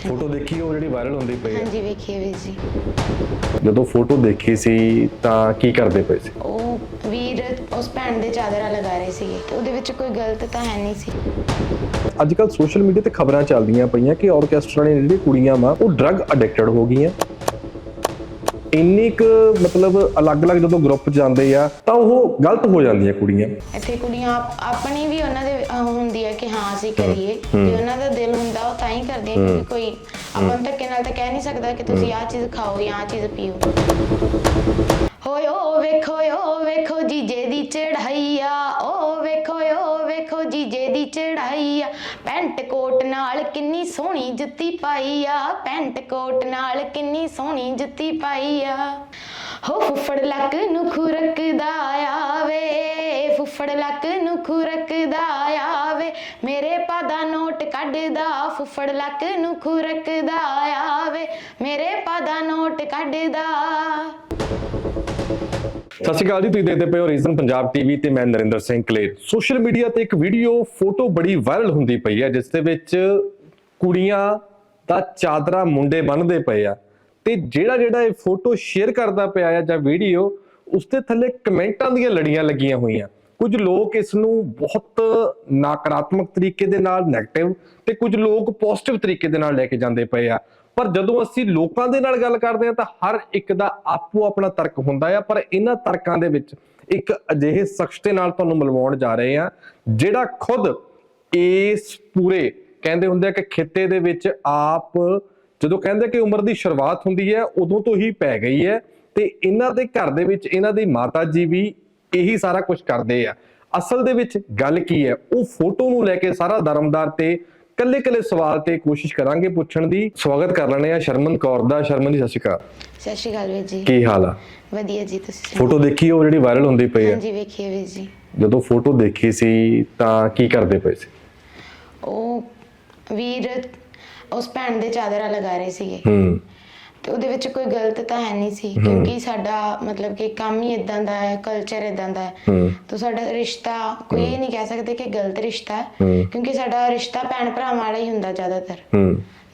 100% photo ਦੇਖੀ ਉਹ ਜਿਹੜੀ ਵਾਇਰਲ ਹੁੰਦੀ ਪਈ ਹੈ? ਹਾਂਜੀ ਵੇਖੀਏ ਵੀਰ ਜੀ। ਜਦੋਂ ਫੋਟੋ ਦੇਖੀ ਸੀ ਤਾਂ ਕੀ ਕਰਦੇ ਪਏ ਸੀ? ਉਹ ਵੀਰ ਉਸ ਭੈਣ ਦੇ ਚਾਦਰਾਂ ਲਗਾ ਰਹੇ ਸੀਗੇ। ਤੇ ਉਹਦੇ ਵਿੱਚ ਕੋਈ ਗਲਤ ਤਾਂ ਹੈ ਨਹੀਂ ਸੀ। ਅੱਜ ਕੱਲ ਸੋਸ਼ਲ ਮੀਡੀਆ ਤੇ ਖਬਰਾਂ ਚੱਲਦੀਆਂ ਪਈਆਂ ਕਿ ਆਰਕੈਸਟਰਾ ਨੇ ਜਿਹੜੀ ਕੁੜੀਆਂ ਵਾ ਉਹ ਡਰੱਗ ਅਡਿਕਟਡ ਹੋ ਗਈਆਂ। ਇੰਨੀ ਕੁ ਮਤਲਬ ਅਲੱਗ-ਅਲੱਗ ਜਦੋਂ ਗਰੁੱਪ ਜਾਂਦੇ ਆ ਤਾਂ ਉਹ ਗਲਤ ਹੋ ਜਾਂਦੀਆਂ ਕੁੜੀਆਂ। ਇੱਥੇ ਕੁੜੀਆਂ ਆਪ- ਆਪਣੀ ਵੀ ਉਹਨਾਂ ਦੇ ਅਹ, ਹੁੰਦੀ ਹੈ ਕਿ ਹਾਂ ਅਸੀਂ ਕਰੀਏ। ਜੇ ਉਹਨਾਂ ਦਾ ਦਿਲ ਹੁੰਦਾ ਉਹ ਤਾਂ ਹੀ ਕਰਦੀਆਂ ਕਿਉਂਕਿ ਕੋਈ ਆਪਾਂ ਨੂੰ ਧੱਕੇ ਨਾਲ ਤਾਂ ਕਹਿ ਨਹੀਂ ਸਕਦਾ ਕਿ ਤੁਸੀਂ ਆਹ ਚੀਜ਼ ਖਾਓ ਜਾਂ ਆਹ ਚੀਜ਼ ਪੀਓ। ਹੋਇਓ ਓ ਵੇਖੋ ਓ ਵੇਖੋ ਜੀਜੇ ਦੀ ਚੜਾਈ ਆ। ਓ ਵੇਖੋ ਓ ਵੇਖੋ ਜੀਜੇ ਦੀ ਚੜਾਈ ਪੈਂਟ ਕੋਟ ਨਾਲ ਕਿੰਨੀ ਸੋਹਣੀ ਜੁੱਤੀ ਪਾਈ ਆ। ਪੈਂਟ ਕੋਟ ਨਾਲ ਕਿੰਨੀ ਸੋਹਣੀ ਜੁੱਤੀ ਪਾਈ ਆ। ਹੋ ਫੁੱਫੜ ਲੱਕ ਨੂੰ ਖੁਰਕਦਾ ਆਵੇ, ਫੁੱਫੜ ਲੱਕ ਨੂੰ ਖੁਰਕਦਾ ਆਵੇ। ਮੇਰੇ ਪਾਦਾ ਨੋਟ ਕੱਢਦਾ, ਫੁੱਫੜ ਲੱਕ ਨੂੰ ਖੁਰਕਦਾ ਆਵੇ। ਮੇਰੇ ਪਾਦਾ ਨੋਟ ਕੱਢਦਾ। ਸਤਿ ਸ਼੍ਰੀ ਅਕਾਲ ਜੀ, ਤੁਸੀਂ ਦੇਖਦੇ ਪਏ ਹੋ ਰੀਜ਼ਨ ਪੰਜਾਬ ਟੀਵੀ ਤੇ ਮੈਂ ਨਰਿੰਦਰ ਸਿੰਘ ਕਲੇਰ ਸੋਸ਼ਲ ਮੀਡੀਆ ਤੇ ਇੱਕ ਵੀਡੀਓ ਫੋਟੋ ਬੜੀ ਵਾਇਰਲ ਹੁੰਦੀ ਪਈ ਹੈ, ਜਿਸ ਦੇ ਵਿੱਚ ਕੁੜੀਆਂ ਦਾ ਚਾਦਰਾ ਮੁੰਡੇ ਬੰਨਦੇ ਪਏ ਆ। ਤੇ ਜਿਹੜਾ ਜਿਹੜਾ ਇਹ ਫੋਟੋ ਸ਼ੇਅਰ ਕਰਦਾ ਪਿਆ ਆ ਜਾਂ ਵੀਡੀਓ ਉਸ ਦੇ ਥੱਲੇ ਕਮੈਂਟਾਂ ਦੀਆਂ ਲੜੀਆਂ ਲੱਗੀਆਂ ਹੋਈਆਂ। ਕੁਝ ਲੋਕ ਇਸ ਨੂੰ ਬਹੁਤ ਨਕਾਰਾਤਮਕ ਤਰੀਕੇ ਦੇ ਨਾਲ 네ਗੇਟਿਵ ਤੇ ਕੁਝ ਲੋਕ ਪੋਜ਼ਿਟਿਵ ਤਰੀਕੇ ਦੇ ਨਾਲ ਲੈ ਕੇ ਜਾਂਦੇ ਪਏ ਆ। ਪਰ ਜਦੋਂ ਅਸੀਂ ਲੋਕਾਂ ਦੇ ਨਾਲ ਗੱਲ ਕਰਦੇ ਹਾਂ ਤਾਂ ਹਰ ਇੱਕ ਦਾ ਆਪੋ ਆਪਣਾ ਤਰਕ ਹੁੰਦਾ ਆ, ਪਰ ਇਹਨਾਂ ਤਰਕਾਂ ਦੇ ਵਿੱਚ ਇੱਕ ਅਜਿਹੇ ਸ਼ਖਸ ਦੇ ਨਾਲ ਤੁਹਾਨੂੰ ਮਿਲਵਾਉਣ ਜਾ ਰਹੇ ਆ ਜਿਹੜਾ ਖੁਦ ਇਸ ਪੂਰੇ ਕਹਿੰਦੇ ਹੁੰਦੇ ਆ ਕਿ ਖਿੱਤੇ ਦੇ ਵਿੱਚ ਆਪ ਜਦੋਂ ਕਹਿੰਦੇ ਕਿ ਉਮਰ ਦੀ ਸ਼ੁਰੂਆਤ ਹੁੰਦੀ ਹੈ, ਉਦੋਂ ਤੋਂ ਹੀ ਪੈ ਗਈ ਹੈ ਤੇ ਇਹਨਾਂ ਦੇ ਘਰ ਦੇ ਵਿੱਚ ਇਹਨਾਂ ਦੀ ਮਾਤਾ ਜੀ ਵੀ ਇਹੀ ਸਾਰਾ ਕੁਝ ਕਰਦੇ ਆ। ਅਸਲ ਦੇ ਵਿੱਚ ਗੱਲ ਕੀ ਹੈ, ਉਹ ਫੋਟੋ ਨੂੰ ਲੈ ਕੇ ਸਾਰਾ ਦਰਮਦਾਰ ਤੇ ਕੱਲੇ ਕੱਲੇ ਸਵਾਲ ਤੇ ਕੋਸ਼ਿਸ਼ ਕਰਾਂਗੇ ਪੁੱਛਣ ਦੀ। ਸਵਾਗਤ ਕਰ ਲੈਣੇ ਆ ਸ਼ਰਮਨ ਕੌਰ ਦਾ। ਸ਼ਰਮਨ ਜੀ ਸਤਿ ਸ਼੍ਰੀ ਅਕਾਲ। ਸਤਿ ਸ਼੍ਰੀ ਅਕਾਲ ਵੀਰ ਜੀ। ਕੀ ਹਾਲ ਆ? ਵਧੀਆ ਜੀ ਤੁਸੀਂ? ਫੋਟੋ ਦੇਖੀ ਉਹ ਜਿਹੜੀ ਵਾਇਰਲ ਹੁੰਦੀ ਪਈ ਹੈ ਹਾਂਜੀ ਵੇਖੀਏ ਵੀਰ ਜੀ। ਜਦੋਂ ਫੋਟੋ ਦੇਖੀ ਸੀ ਤਾਂ ਕੀ ਕਰਦੇ ਪਏ ਸੀ? ਉਹ ਵੀਰ ਉਸ ਭੈਣ ਦੇ ਚਾਦਰਾਂ ਲਗਾ ਰਹੇ ਸੀਗੇ। ਹੂੰ। ਤੇ ਉਹਦੇ ਵਿੱਚ ਕੋਈ ਗਲਤ ਤਾਂ ਹੈ ਨਹੀਂ ਸੀ ਕਿਉਂਕਿ ਸਾਡਾ ਮਤਲਬ ਕਿ ਕੰਮ ਹੀ ਇਦਾਂ ਦਾ ਹੈ ਕਲਚਰ ਇਦਾਂ ਦਾ ਹੈ। ਤਾਂ ਸਾਡਾ ਰਿਸ਼ਤਾ ਕੋਈ ਇਹ ਨਹੀਂ ਕਹਿ ਸਕਦੇ ਕਿ ਗਲਤ ਰਿਸ਼ਤਾ ਹੈ। ਕਿਉਂਕਿ ਸਾਡਾ ਰਿਸ਼ਤਾ ਭੈਣ ਭਰਾ ਵਾਲਾ ਹੀ ਹੁੰਦਾ ਜ਼ਿਆਦਾਤਰ।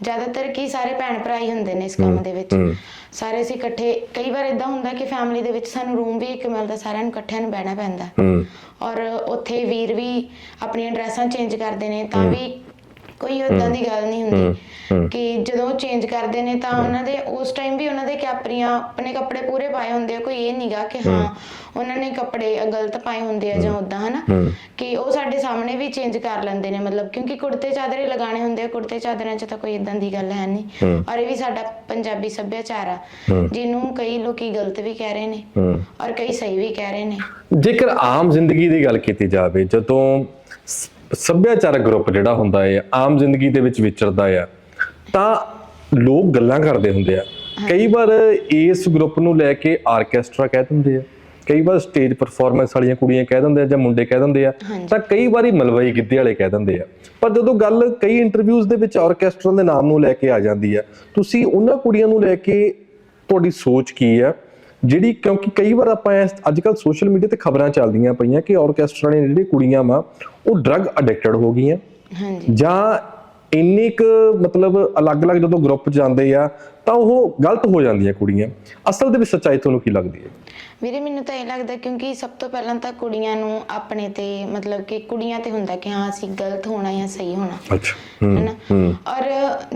ਜ਼ਿਆਦਾਤਰ ਕੀ ਸਾਰੇ ਭੈਣ ਭਰਾ ਹੀ ਹੁੰਦੇ ਨੇ ਇਸ ਕੰਮ ਦੇ ਵਿੱਚ। ਸਾਰੇ ਅਸੀਂ ਇਕੱਠੇ ਕਈ ਵਾਰ ਇਦਾਂ ਹੁੰਦਾ ਕਿ ਫੈਮਿਲੀ ਦੇ ਵਿੱਚ ਸਾਨੂੰ ਰੂਮ ਵੀ ਇੱਕ ਮਿਲਦਾ ਸਾਰਿਆਂ ਨੂੰ ਇਕੱਠਿਆਂ ਨੂੰ ਬਹਿਣਾ ਪੈਂਦਾ। ਔਰ ਉੱਥੇ ਵੀਰ ਵੀ ਆਪਣੀਆਂ ਡਰੈਸਾਂ ਚੇਂਜ ਕਰਦੇ ਨੇ ਤਾਂ ਵੀ ਕੋਈ ਉਦਾਂ ਦੀ ਗੱਲ ਨਹੀਂ ਹੁੰਦੀ। ਕਿ ਜਦੋਂ ਚੇਂਜ ਕਰਦੇ ਨੇ ਤਾਂ ਉਹਨਾਂ ਦੇ ਉਸ ਟਾਈਮ ਵੀ ਉਹਨਾਂ ਦੇ ਕੈਪਰੀਆਂ ਆਪਣੇ ਕੱਪੜੇ ਪੂਰੇ ਪਾਏ ਹੁੰਦੇ ਆ ਕੋਈ ਇਹ ਨਹੀਂਗਾ ਕਿ ਹਾਂ ਉਹਨਾਂ ਨੇ ਕੱਪੜੇ ਗਲਤ ਪਾਏ ਹੁੰਦੇ ਆ ਜਾਂ ਉਦਾਂ ਹਨਾ? ਕਿ ਉਹ ਸਾਡੇ ਸਾਹਮਣੇ ਵੀ ਚੇਂਜ ਕਰ ਲੈਂਦੇ ਨੇ ਮਤਲਬ ਕਿਉਂਕਿ ਕੁੜਤੇ ਚਾਦਰੇ ਲਗਾਣੇ ਹੁੰਦੇ ਆ ਕੁੜਤੇ ਚਾਦਰਾਂ 'ਚ ਤਾਂ ਕੋਈ ਇਦਾਂ ਦੀ ਗੱਲ ਹੈ ਨਹੀਂ। ਔਰ ਇਹ ਵੀ ਸਾਡਾ ਪੰਜਾਬੀ ਸੱਭਿਆਚਾਰ ਆ ਜਿਹਨੂੰ ਕਈ ਲੋਕੀ ਗਲਤ ਵੀ ਕਹਿ ਰਹੇ ਨੇ ਔਰ ਕਈ ਸਹੀ ਵੀ ਕਹਿ ਰਹੇ ਨੇ। ਜੇਕਰ ਆਮ ਜ਼ਿੰਦਗੀ ਦੀ ਗੱਲ ਕੀਤੀ ਜਾਵੇ ਜਦੋਂ ਸੱਭਿਆਚਾਰਕ ਗਰੁੱਪ ਜਿਹੜਾ ਹੁੰਦਾ ਹੈ ਆਮ ਜ਼ਿੰਦਗੀ ਦੇ ਵਿੱਚ ਵਿਚਰਦਾ ਆ ਤਾਂ ਲੋਕ ਗੱਲਾਂ ਕਰਦੇ ਹੁੰਦੇ ਆ। ਕਈ ਵਾਰ ਇਸ ਗਰੁੱਪ ਨੂੰ ਲੈ ਕੇ ਆਰਕੈਸਟਰਾ ਕਹਿ ਦਿੰਦੇ ਆ ਕਈ ਵਾਰ ਸਟੇਜ ਪਰਫਾਰਮੈਂਸ ਵਾਲੀਆਂ ਕੁੜੀਆਂ ਕਹਿ ਦਿੰਦੇ ਆ ਜਾਂ ਮੁੰਡੇ ਕਹਿ ਦਿੰਦੇ ਆ ਤਾਂ ਕਈ ਵਾਰੀ ਮਲਵਈ ਗਿੱਧੇ ਵਾਲੇ ਕਹਿ ਦਿੰਦੇ ਆ। ਪਰ ਜਦੋਂ ਗੱਲ ਕਈ ਇੰਟਰਵਿਊਜ਼ ਦੇ ਵਿੱਚ ਆਰਕੈਸਟਰਾ ਦੇ ਨਾਮ ਨੂੰ ਲੈ ਕੇ ਆ ਜਾਂਦੀ ਆ ਤੁਸੀਂ ਉਹਨਾਂ ਕੁੜੀਆਂ ਨੂੰ ਲੈ ਕੇ ਤੁਹਾਡੀ ਸੋਚ ਕੀ ਆ? ਜਿਹੜੀ ਕਿਉਂਕਿ ਕਈ ਵਾਰ ਆਪਾਂ ਅੱਜ ਕੱਲ ਸੋਸ਼ਲ ਮੀਡੀਆ ਤੇ ਖਬਰਾਂ ਚੱਲਦੀਆਂ ਪਈਆਂ ਕਿ ਆਰਕੈਸਟਰਾ ਨੇ ਜਿਹੜੀ ਕੁੜੀਆਂ ਵਾ ਉਹ ਡਰੱਗ ਅਡਿਕਟਡ ਹੋ ਗਈਆਂ। ਹਾਂਜੀ। ਜਾਂ ਇੰਨੀ ਕੁ ਮਤਲਬ ਅਲੱਗ-ਅਲੱਗ ਜਦੋਂ ਗਰੁੱਪ ਜਾਂਦੇ ਆ ਤਾਂ ਉਹ ਗਲਤ ਹੋ ਜਾਂਦੀਆਂ ਕੁੜੀਆਂ। ਅਸਲ ਦੇ ਵਿੱਚ ਸੱਚਾਈ ਤੁਹਾਨੂੰ ਕੀ ਲੱਗਦੀ ਹੈ? ਵੀਰੇ ਮੈਨੂੰ ਤਾਂ ਇਹ ਲੱਗਦਾ ਕਿਉਂਕਿ ਸਭ ਤੋਂ ਪਹਿਲਾਂ ਤਾਂ ਕੁੜੀਆਂ ਨੂੰ ਆਪਣੇ ਤੇ ਮਤਲਬ ਕਿ ਕੁੜੀਆਂ ਤੇ ਹੁੰਦਾ ਕਿ ਹਾਂ ਅਸੀਂ ਗਲਤ ਹੋਣਾ ਜਾਂ ਸਹੀ ਹੋਣਾ। ਅੱਛਾ ਹੈਨਾ? ਔਰ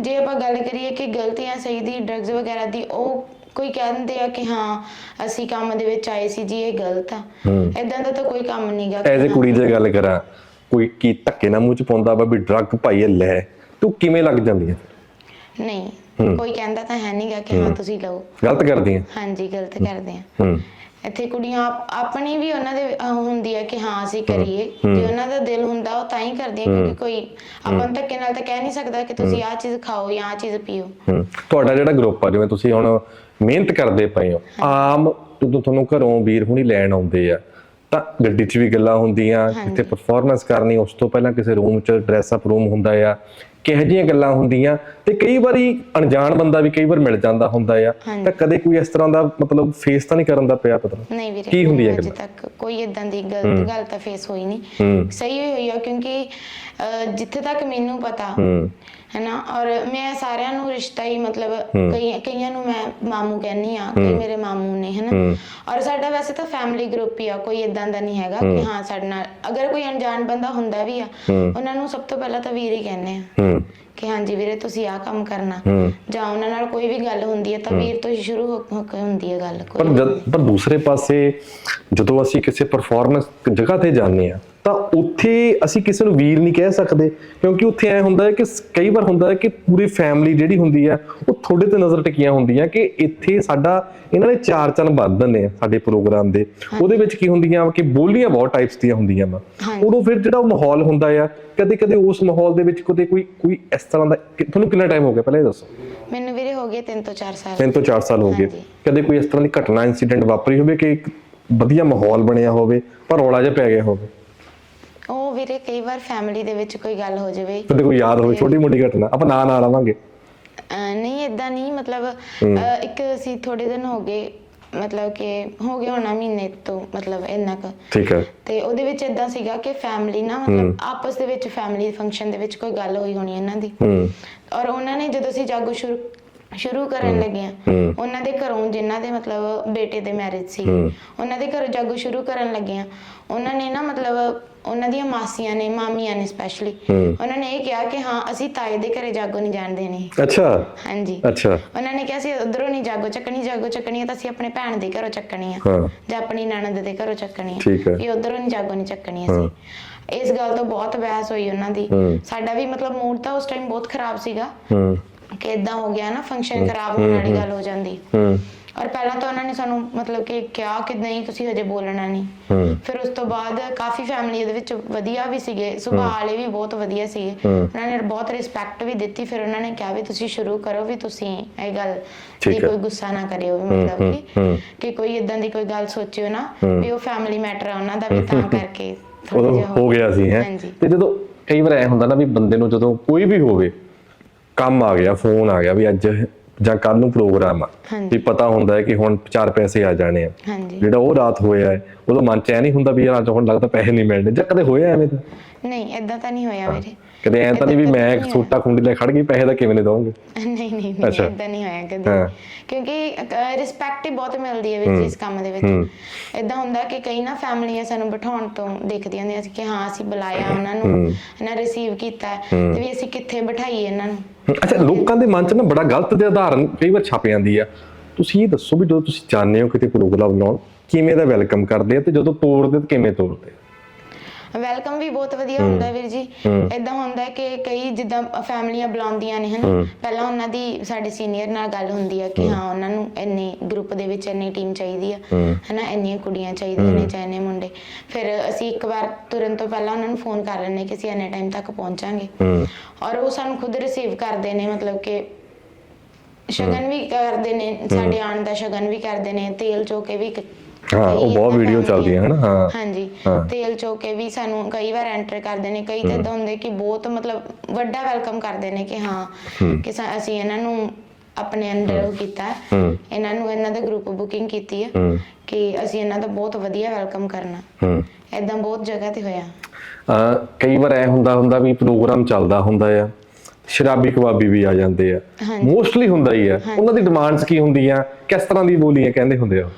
ਜੇ ਆਪਾਂ ਗੱਲ ਕਰੀਏ ਕਿ ਗਲਤ ਜਾਂ ਸਹੀ ਦੀ ਡਰੱਗਸ ਵਗੈਰਾ ਦੀ ਉਹ ਕੋਈ ਕਹਿ ਦਿੰਦੇ ਆ ਕਿ ਹਾਂ ਅਸੀਂ ਕੰਮ ਦੇ ਵਿੱਚ ਆਏ ਸੀ ਜੀ ਇਹ ਗਲਤ ਆ। ਇਦਾਂ ਦਾ ਤਾਂ ਕੋਈ ਕੰਮ ਨਹੀਂਗਾ ਐਜ਼ ਅ ਕੁੜੀ ਦੀ ਗੱਲ ਕਰਾਂ ਕੋਈ ਕੀ ਧੱਕੇ ਨਾਲ ਮੂੰਹ ਚ ਪਾਉਂਦਾ ਵਾ ਵੀ ਡਰੱਗ ਭਾਈ ਇਹ ਲੈ ਤੂੰ ਕਿਵੇਂ ਲੱਗ ਜਾਂਦੀ ਹੈ ਨਹੀਂ ਕੋਈ ਕਹਿੰਦਾ ਤਾਂ ਹੈ ਨਹੀਂਗਾ ਕਿ ਹਾਂ ਤੁਸੀਂ ਲਓ। ਗਲਤ ਕਰਦੀ ਹੈ ਹਾਂਜੀ ਗਲਤ ਕਰਦੇ ਆ। ਹੂੰ। ਇੱਥੇ ਕੁੜੀਆਂ ਆਪ- ਆਪਣੀ ਵੀ ਉਹਨਾਂ ਦੇ ਅਹ ਹੁੰਦੀ ਹੈ ਕਿ ਹਾਂ ਅਸੀਂ ਕਰੀਏ। ਜੇ ਉਹਨਾਂ ਦਾ ਦਿਲ ਹੁੰਦਾ ਉਹ ਤਾਂ ਹੀ ਕਰਦੀਆਂ ਕਿਉਂਕਿ ਕੋਈ ਆਪਾਂ ਨੂੰ ਧੱਕੇ ਨਾਲ ਤਾਂ ਕਹਿ ਨਹੀਂ ਸਕਦਾ ਕਿ ਤੁਸੀਂ ਆਹ ਚੀਜ਼ ਖਾਓ ਜਾਂ ਆਹ ਚੀਜ਼ ਪੀਓ। ਹੂੰ। ਤੁਹਾਡਾ ਜਿਹੜਾ ਗਰੁੱਪ ਆ ਜਿਵੇਂ ਤੁਸੀਂ ਹੁਣ ਮਿਹਨਤ ਕਰਦੇ ਪਏ ਹੋ। ਆਮ ਜਦੋਂ ਤੁਹਾਨੂੰ ਘਰੋਂ ਵੀਰ ਹੁਣੀ ਲੈਣ ਆਉਂਦੇ ਆ ਤਾਂ ਗੱਡੀ 'ਚ ਵੀ ਗੱਲਾਂ ਹੁੰਦੀਆਂ ਕਿਤੇ ਪਰਫਾਰਮੈਂਸ ਕਰਨੀ ਉਸ ਤੋਂ ਪਹਿਲਾਂ ਕਿਸੇ ਰੂਮ 'ਚ ਡਰੈਸ ਅਪ ਰੂਮ ਹੁੰਦਾ ਆ ਕਿਹੋ ਜਿਹੀਆਂ ਗੱਲਾਂ ਹੁੰਦੀਆਂ ਤੇ ਕਈ ਵਾਰੀ ਅਣਜਾਣ ਬੰਦਾ ਵੀ ਕਈ ਵਾਰ ਮਿਲ ਜਾਂਦਾ ਹੁੰਦਾ ਆ। ਤਾਂ ਕਦੇ ਕੋਈ ਇਸ ਤਰ੍ਹਾਂ ਦਾ ਮਤਲਬ ਫੇਸ ਤਾਂ ਨਹੀਂ ਕਰਨ ਦਾ ਪਿਆ ਪਤਾ? ਨਹੀਂ ਵੀਰੇ ਕੀ ਹੁੰਦੀ ਹੈ ਅਜੇ ਗੱਲਾਂ? ਤੱਕ ਕੋਈ ਇਦਾਂ ਦੀ ਗਲਤ ਗੱਲ ਤਾਂ ਫੇਸ ਹੋਈ ਨਹੀਂ। ਸਹੀ ਹੋਈ ਹੋਈ ਆ ਕਿਉਂਕਿ ਜਿੱਥੇ ਤੱਕ ਮੈਨੂੰ ਪਤਾ ਹੂੰ। ਹੈਨਾ? ਔਰ ਮੈਂ ਸਾਰਿਆਂ ਨੂੰ ਰਿਸ਼ਤਾ ਹੀ ਮਤਲਬ ਕਈ ਕਈਆਂ ਨੂੰ ਮੈਂ ਮਾਮੂ ਕਹਿੰਨੀ ਆ ਕਈ ਮੇਰੇ ਮਾਮੂ ਨੇ ਹੈਨਾ? ਔਰ ਸਾਡਾ ਵੈਸੇ ਤਾਂ ਫੈਮਿਲੀ ਗਰੁੱਪ ਹੀ ਆ ਕੋਈ ਇਦਾਂ ਦਾ ਨਹੀਂ ਹੈਗਾ ਕਿ ਹਾਂ ਸਾਡੇ ਨਾਲ ਅਗਰ ਕੋਈ ਅਣਜਾਣ ਬੰਦਾ ਹੁੰਦਾ ਵੀ ਆ ਉਹਨਾਂ ਨੂੰ ਸਭ ਤੋਂ ਪਹਿਲਾਂ ਤਾਂ ਵੀਰ ਹੀ ਕਹਿੰਦੇ ਆ ਕਿ ਹਾਂਜੀ ਵੀਰੇ ਤੁਸੀਂ ਆਹ ਕੰਮ ਕਰਨਾ। ਜਾਂ ਉਹਨਾਂ ਨਾਲ ਕੋਈ ਵੀ ਗੱਲ ਹੁੰਦੀ ਹੈ ਤਾਂ ਵੀਰ ਤੋਂ ਹੀ ਸ਼ੁਰੂ ਹੋ ਕੇ ਹੁੰਦੀ ਹੈ ਗੱਲ ਕੋਈ ਪਰ ਦੂਸਰੇ ਪਾਸੇ ਜਦੋਂ ਅਸੀਂ ਕਿਸੇ ਪਰਫਾਰਮੈਂਸ ਜਗ੍ਹਾ ਤੇ ਜਾਂਦੇ ਆ ਤਾਂ ਉੱਥੇ ਅਸੀਂ ਕਿਸੇ ਨੂੰ ਵੀਰ ਨਹੀਂ ਕਹਿ ਸਕਦੇ ਕਿਉਂਕਿ ਉੱਥੇ ਐ ਹੁੰਦਾ ਹੈ ਕਿ ਕਈ ਵਾਰ ਹੁੰਦਾ ਹੈ ਕਿ ਪੂਰੀ ਫੈਮਿਲੀ ਜਿਹੜੀ ਹੁੰਦੀ ਆ ਉਹ ਤੁਹਾਡੇ ਤੇ ਨਜ਼ਰ ਟਿਕੀਆਂ ਹੁੰਦੀਆਂ ਕਿ ਇੱਥੇ ਸਾਡਾ ਇਹਨਾਂ ਨੇ ਚਾਰ ਚੰਨ ਵੱਧ ਆ ਸਾਡੇ ਪ੍ਰੋਗਰਾਮ ਦੇ। ਉਹਦੇ ਵਿੱਚ ਕੀ ਹੁੰਦੀਆਂ ਕਿ ਬੋਲੀਆਂ ਬਹੁਤ ਟਾਈਪਸ ਦੀਆਂ ਹੁੰਦੀਆਂ ਵਾ। ਉਦੋਂ ਫਿਰ ਜਿਹੜਾ ਉਹ ਮਾਹੌਲ ਹੁੰਦਾ ਆ ਕਦੇ ਕਦੇ ਉਸ ਮਾਹੌਲ ਦੇ ਵਿੱਚ ਕਦੇ ਕੋਈ ਕੋਈ ਇਸ ਤਰ੍ਹਾਂ ਦਾ ਤੁਹਾਨੂੰ ਕਿੰਨਾ ਟਾਈਮ ਹੋ ਗਿਆ ਪਹਿਲਾਂ ਇਹ ਦੱਸੋ? ਮੈਨੂੰ ਵੀਰੇ ਹੋ ਗਏ 3 ਤੋਂ 4 ਸਾਲ। ਤਿੰਨ ਤੋਂ 4 ਸਾਲ ਹੋ ਗਏ। ਕਦੇ ਕੋਈ ਇਸ ਤਰ੍ਹਾਂ ਦੀ ਘਟਨਾ ਇਨਸੀਡੈਂਟ ਵਾਪਰੀ ਹੋਵੇ ਕਿ ਵਧੀਆ ਮਾਹੌਲ ਬਣਿਆ ਹੋਵੇ ਪਰ ਰੌਲਾ ਜਿਹਾ ਪੈ ਗਿਆ ਹੋਵੇ? ਉਹ ਵੀਰੇ ਕਈ ਵਾਰ ਫੈਮਿਲੀ ਦੇ ਵਿੱਚ ਕੋਈ ਗੱਲ ਹੋ ਜਾਵੇ। ਕਦੇ ਕੋਈ ਯਾਦ ਹੋਵੇ ਛੋਟੀ ਮੋਟੀ ਘਟਨਾ ਆਪਾਂ ਨਾਂ ਨਾਲ ਆਵਾਂਗੇ। ਅਹ ਨਹੀਂ ਇਦਾਂ ਨਹੀਂ ਮਤਲਬ ਅਹ ਇੱਕ ਅਸੀਂ ਥੋੜੇ ਦਿਨ ਹੋ ਗਏ ਮਤਲਬ ਕਿ ਹੋ ਗਿਆ ਹੋਣਾ ਮਹੀਨੇ ਤੋਂ ਮਤਲਬ ਇੰਨਾ ਕੁ। ਠੀਕ ਹੈ। ਤੇ ਉਹਦੇ ਵਿੱਚ ਇਦਾਂ ਸੀਗਾ ਕਿ ਫੈਮਿਲੀ ਨਾ ਮਤਲਬ ਆਪਸ ਦੇ ਵਿੱਚ ਫੈਮਿਲੀ ਫੰਕਸ਼ਨ ਦੇ ਵਿੱਚ ਕੋਈ ਗੱਲ ਹੋਈ ਹੋਣੀ ਇਹਨਾਂ ਦੀ। ਹੂੰ। ਔਰ ਉਹਨਾਂ ਨੇ ਜਦੋਂ ਅਸੀਂ ਜਾਗੋ ਸ਼ੁਰੂ ਸ਼ੁਰੂ ਕਰਨ ਲੱਗੇ ਆ ਹੂੰ। ਉਹਨਾਂ ਦੇ ਘਰੋਂ ਜਿਨ੍ਹਾਂ ਦੇ ਮਤਲਬ ਬੇਟੇ ਦੇ ਮੈਰਿਜ ਸੀ ਹੂੰ। ਉਹਨਾਂ ਦੇ ਘਰੋਂ ਜਾਗੋ ਸ਼ੁਰੂ ਕਰਨ ਲੱਗੇ ਆ। ਉਹਨਾਂ ਨੇ ਨਾ ਮਤਲਬ ਉਹਨਾਂ ਦੀਆਂ ਮਾਸੀਆਂ ਨੇ ਮਾਮੀਆਂ ਨੇ ਸਪੈਸ਼ਲੀ। ਉਹਨਾਂ ਨੇ ਇਹ ਕਿਹਾ ਕਿ ਹਾਂ ਅਸੀਂ ਤਾਏ ਦੇ ਘਰੇ ਜਾਗੋ ਨਹੀਂ ਜਾਣ ਦੇਣੀ। ਅੱਛਾ। ਹਾਂਜੀ। ਅੱਛਾ। ਉਹਨਾਂ ਨੇ ਕਿਹਾ ਸੀ ਉਧਰੋਂ ਨਹੀਂ ਜਾਗੋ ਚੱਕਣੀ ਜਾਗੋ ਚੱਕਣੀ ਹੈ ਤਾਂ ਅਸੀਂ ਆਪਣੇ ਭੈਣ ਦੇ ਘਰੋਂ ਚੱਕਣੀ ਆ। ਜਾਂ ਆਪਣੀ ਨਣਦ ਦੇ ਘਰੋਂ ਚੱਕਣੀ ਆ। ਠੀਕ ਹੈ। ਵੀ ਉਧਰੋਂ ਨਹੀਂ ਜਾਗੋ ਨਹੀਂ ਚੱਕਣੀ ਅਸੀਂ। ਇਸ ਗੱਲ ਤੋਂ ਬਹੁਤ ਬਹਿਸ ਹੋਈ ਉਹਨਾਂ ਦੀ। ਸਾਡਾ ਵੀ ਮਤਲਬ ਮੂਡ ਤਾਂ ਉਸ ਟਾਈਮ ਬਹੁਤ ਖਰਾਬ ਸੀਗਾ। ਹੂੰ। ਕਿ ਇਦਾਂ ਹੋ ਗਿਆ ਨਾ ਫੰਕਸ਼ਨ ਖਰਾਬ ਹੋਣ ਵਾਲੀ ਗੱਲ ਹੋ ਜਾਂਦੀ। ਹੂੰ। ਔਰ ਪਹਿਲਾਂ ਤਾਂ ਉਹਨਾਂ ਨੇ ਸਾਨੂੰ ਮਤਲਬ ਕਿ ਕਿਹਾ ਕਿ ਨਹੀਂ ਤੁਸੀਂ ਹਜੇ ਬੋਲਣਾ ਨਹੀਂ ਫਿਰ ਉਸ ਤੋਂ ਬਾਅਦ ਕਾਫੀ ਫੈਮਿਲੀ ਦੇ ਵਿੱਚ ਵਧੀਆ ਵੀ ਸੀਗੇ ਸੁਭਾਅ ਵਾਲੇ ਵੀ ਬਹੁਤ ਵਧੀਆ ਸੀਗੇ। ਉਹਨਾਂ ਨੇ ਬਹੁਤ ਰਿਸਪੈਕਟ ਵੀ ਦਿੱਤੀ ਫਿਰ ਉਹਨਾਂ ਨੇ ਕਿਹਾ ਵੀ ਤੁਸੀਂ ਸ਼ੁਰੂ ਕਰੋ ਵੀ ਤੁਸੀਂ ਇਹ ਗੱਲ ਹੈ। ਕੋਈ ਗੁੱਸਾ ਨਾ ਕਰਿਓ ਵੀ ਮਤਲਬ ਕਿ। ਕਿ ਕੋਈ ਇਦਾਂ ਦੀ ਕੋਈ ਗੱਲ ਸੋਚਿਓ ਨਾ। ਵੀ ਉਹ ਫੈਮਿਲੀ ਮੈਟਰ ਆ ਉਹਨਾਂ ਦਾ ਵੀ ਤਾਂ ਕਰਕੇ ਹੋ ਗਿਆ ਸੀ ਹੈ ਤੇ ਜਦੋਂ ਕਈ ਵਾਰ ਐ ਹੁੰਦਾ ਨਾ ਵੀ ਬੰਦੇ ਨੂੰ ਜਦੋਂ ਕੋਈ ਵੀ ਹੋਵੇ ਕੰਮ ਆ ਗਿਆ ਫੋਨ ਆ ਗਿਆ ਵੀ ਅੱਜ ਜਾਂ ਕੱਲ ਨੂੰ ਪ੍ਰੋਗਰਾਮ ਆ। ਵੀ ਪਤਾ ਹੁੰਦਾ ਹੈ ਕਿ ਹੁਣ ਚਾਰ ਪੈਸੇ ਆ ਜਾਣੇ ਆ। ਜਿਹੜਾ ਉਹ ਰਾਤ ਹੋਇਆ ਹੈ ਉਦੋਂ ਮਨ ਚ ਐ ਨਹੀਂ ਹੁੰਦਾ ਵੀ ਯਾਰ ਅੱਜ ਹੁਣ ਲੱਗਦਾ ਪੈਸੇ ਨਹੀਂ ਮਿਲਣੇ ਜਾਂ ਕਦੇ ਹੋਇਆ ਐਵੇਂ ਤਾਂ? ਨਹੀਂ ਇਦਾਂ ਤਾਂ ਨਹੀਂ ਹੋਇਆ ਮੇਰੇ ਕਦੇ ਐ ਤਾਂ ਨਹੀਂ ਵੀ ਮੈਂ ਇੱਕ ਸੂਟਾ ਖੁੰਡੀ ਲੈ ਖੜ ਗਈ ਪੈਸੇ ਤਾਂ ਕਿਵੇਂ ਨੇ ਦਵਾਂਗੇ ਨਹੀਂ ਨਹੀਂ ਇਦਾਂ ਨਹੀਂ ਹੋਇਆ ਕਦੇ। ਕਿਉਂਕਿ ਰਿਸਪੈਕਟ ਹੀ ਬਹੁਤ ਮਿਲਦੀ ਹੈ ਵਿੱਚ ਇਸ ਕੰਮ ਦੇ ਵਿੱਚ। ਇਦਾਂ ਹੁੰਦਾ ਕਿ ਕਈ ਨਾ ਫੈਮਲੀਆਂ ਸਾਨੂੰ ਬਿਠਾਉਣ ਤੋਂ ਦੇਖਦੀਆਂ ਹੁੰਦੀਆਂ ਸੀ ਕਿ ਹਾਂ ਅਸੀਂ ਬੁਲਾਇਆ ਉਹਨਾਂ ਨੂੰ ਇਹਨਾਂ ਰਿਸੀਵ ਕੀਤਾ। ਤੇ ਵੀ ਅਸੀਂ ਕਿੱਥੇ ਬਿਠਾਈਏ ਇਹਨਾਂ ਨੂੰ? ਅੱਛਾ, ਲੋਕਾਂ ਦੇ ਮਨ 'ਚ ਨਾ ਬੜਾ ਗਲਤ ਦੇ ਉਦਾਹਰਨ ਕਈ ਵਾਰ ਛਪ ਜਾਂਦੀ ਆ। ਤੁਸੀਂ ਇਹ ਦੱਸੋ ਵੀ ਜਦੋਂ ਤੁਸੀਂ ਜਾਂਦੇ ਹੋ ਕਿਤੇ ਪ੍ਰੋਗਰਾਮ ਲਾਉਣ ਕਿਵੇਂ ਦਾ ਵੈਲਕਮ ਕਰਦੇ ਆ ਤੇ ਜਦੋਂ ਤੋੜਦੇ ਤਾਂ ਕਿਵੇਂ ਤੋੜਦੇ ਵੈਲਕਮ ਵੀ ਬਹੁਤ ਵਧੀਆ ਹੁੰਦਾ ਵੀਰ ਜੀ। ਇਦਾਂ ਹੁੰਦਾ ਹੈ ਕਿ ਕਈ ਜਿੱਦਾਂ ਫੈਮਲੀਆਂ ਬੁਲਾਉਂਦੀਆਂ ਨੇ ਹਨ। ਪਹਿਲਾਂ ਉਹਨਾਂ ਦੀ ਸਾਡੇ ਸੀਨੀਅਰ ਨਾਲ ਗੱਲ ਹੁੰਦੀ ਹੈ ਕਿ ਹਾਂ। ਉਹਨਾਂ ਨੂੰ ਇੰਨੇ ਗਰੁੱਪ ਦੇ ਵਿੱਚ ਇੰਨੀ ਟੀਮ ਚਾਹੀਦੀ ਆ ਹਨਾ। ਇੰਨੀਆਂ ਕੁੜੀਆਂ ਚਾਹੀਦੀਆਂ ਨੇ ਚਾਹੇ ਇੰਨੇ ਮੁੰਡੇ। ਫਿਰ ਅਸੀਂ ਇੱਕ ਵਾਰ ਤੁਰਨ ਤੋਂ ਪਹਿਲਾਂ ਉਹਨਾਂ ਨੂੰ ਫੋਨ ਕਰ ਲੈਂਦੇ ਕਿ ਅਸੀਂ ਇੰਨੇ ਟਾਈਮ ਤੱਕ ਪਹੁੰਚਾਂਗੇ। ਔਰ ਉਹ ਸਾਨੂੰ ਖੁਦ ਰਿਸੀਵ ਕਰਦੇ ਨੇ ਮਤਲਬ ਕਿ ਸ਼ਗਨ ਵੀ ਕਰਦੇ ਨੇ ਸਾਡੇ ਆਉਣ ਦਾ ਸ਼ਗਨ ਵੀ ਕਰਦੇ ਨੇ ਤੇਲ ਚੋਕੇ ਵੀ ਹਾਂ ਉਹ ਬਹੁਤ ਵੀਡੀਓ ਚੱਲਦੀਆਂ ਹਨ? ਹਾਂ ਹਾਂਜੀ। ਤੇਲ ਚੋਕੇ ਵੀ ਸਾਨੂੰ ਕਈ ਵਾਰ ਐਂਟਰ ਕਰਦੇ ਨੇ ਕਈ ਤਾਂ ਇਦਾਂ ਹੁੰਦੇ ਕਿ ਬਹੁਤ ਮਤਲਬ ਵੱਡਾ ਵੈਲਕਮ ਕਰਦੇ ਨੇ ਕਿ ਹਾਂ ਕਿ ਅਸੀਂ ਇਹਨਾਂ ਨੂੰ ਆਪਣੇ ਅੰਡਰ ਉਹ ਕੀਤਾ। ਇਹਨਾਂ ਨੂੰ ਇਹਨਾਂ ਦਾ ਗਰੁੱਪ ਬੁਕਿੰਗ ਕੀਤੀ ਹੈ। ਕਿ ਅਸੀਂ ਇਹਨਾਂ ਦਾ ਬਹੁਤ ਵਧੀਆ ਵੈਲਕਮ ਕਰਨਾ। ਇਦਾਂ ਬਹੁਤ ਜਗ੍ਹਾ ਤੇ ਹੋਇਆ। ਕਈ ਵਾਰ ਐ ਹੁੰਦਾ ਹੁੰਦਾ ਵੀ ਪ੍ਰੋਗਰਾਮ ਚੱਲਦਾ ਹੁੰਦਾ ਆ ਸ਼ਰਾਬੀ ਕਬਾਬੀ ਵੀ ਆ ਜਾਂਦੇ ਆ। ਮੋਸਟਲੀ ਹੁੰਦਾ ਹੀ ਆ। ਉਹਨਾਂ ਦੀ ਡਿਮਾਂਡਸ ਕੀ ਹੁੰਦੀਆਂ? ਕਿਸ ਤਰ੍ਹਾਂ ਦੀ ਬੋਲੀਆਂ ਕਹਿੰਦੇ ਹੁੰਦੇ ਆ?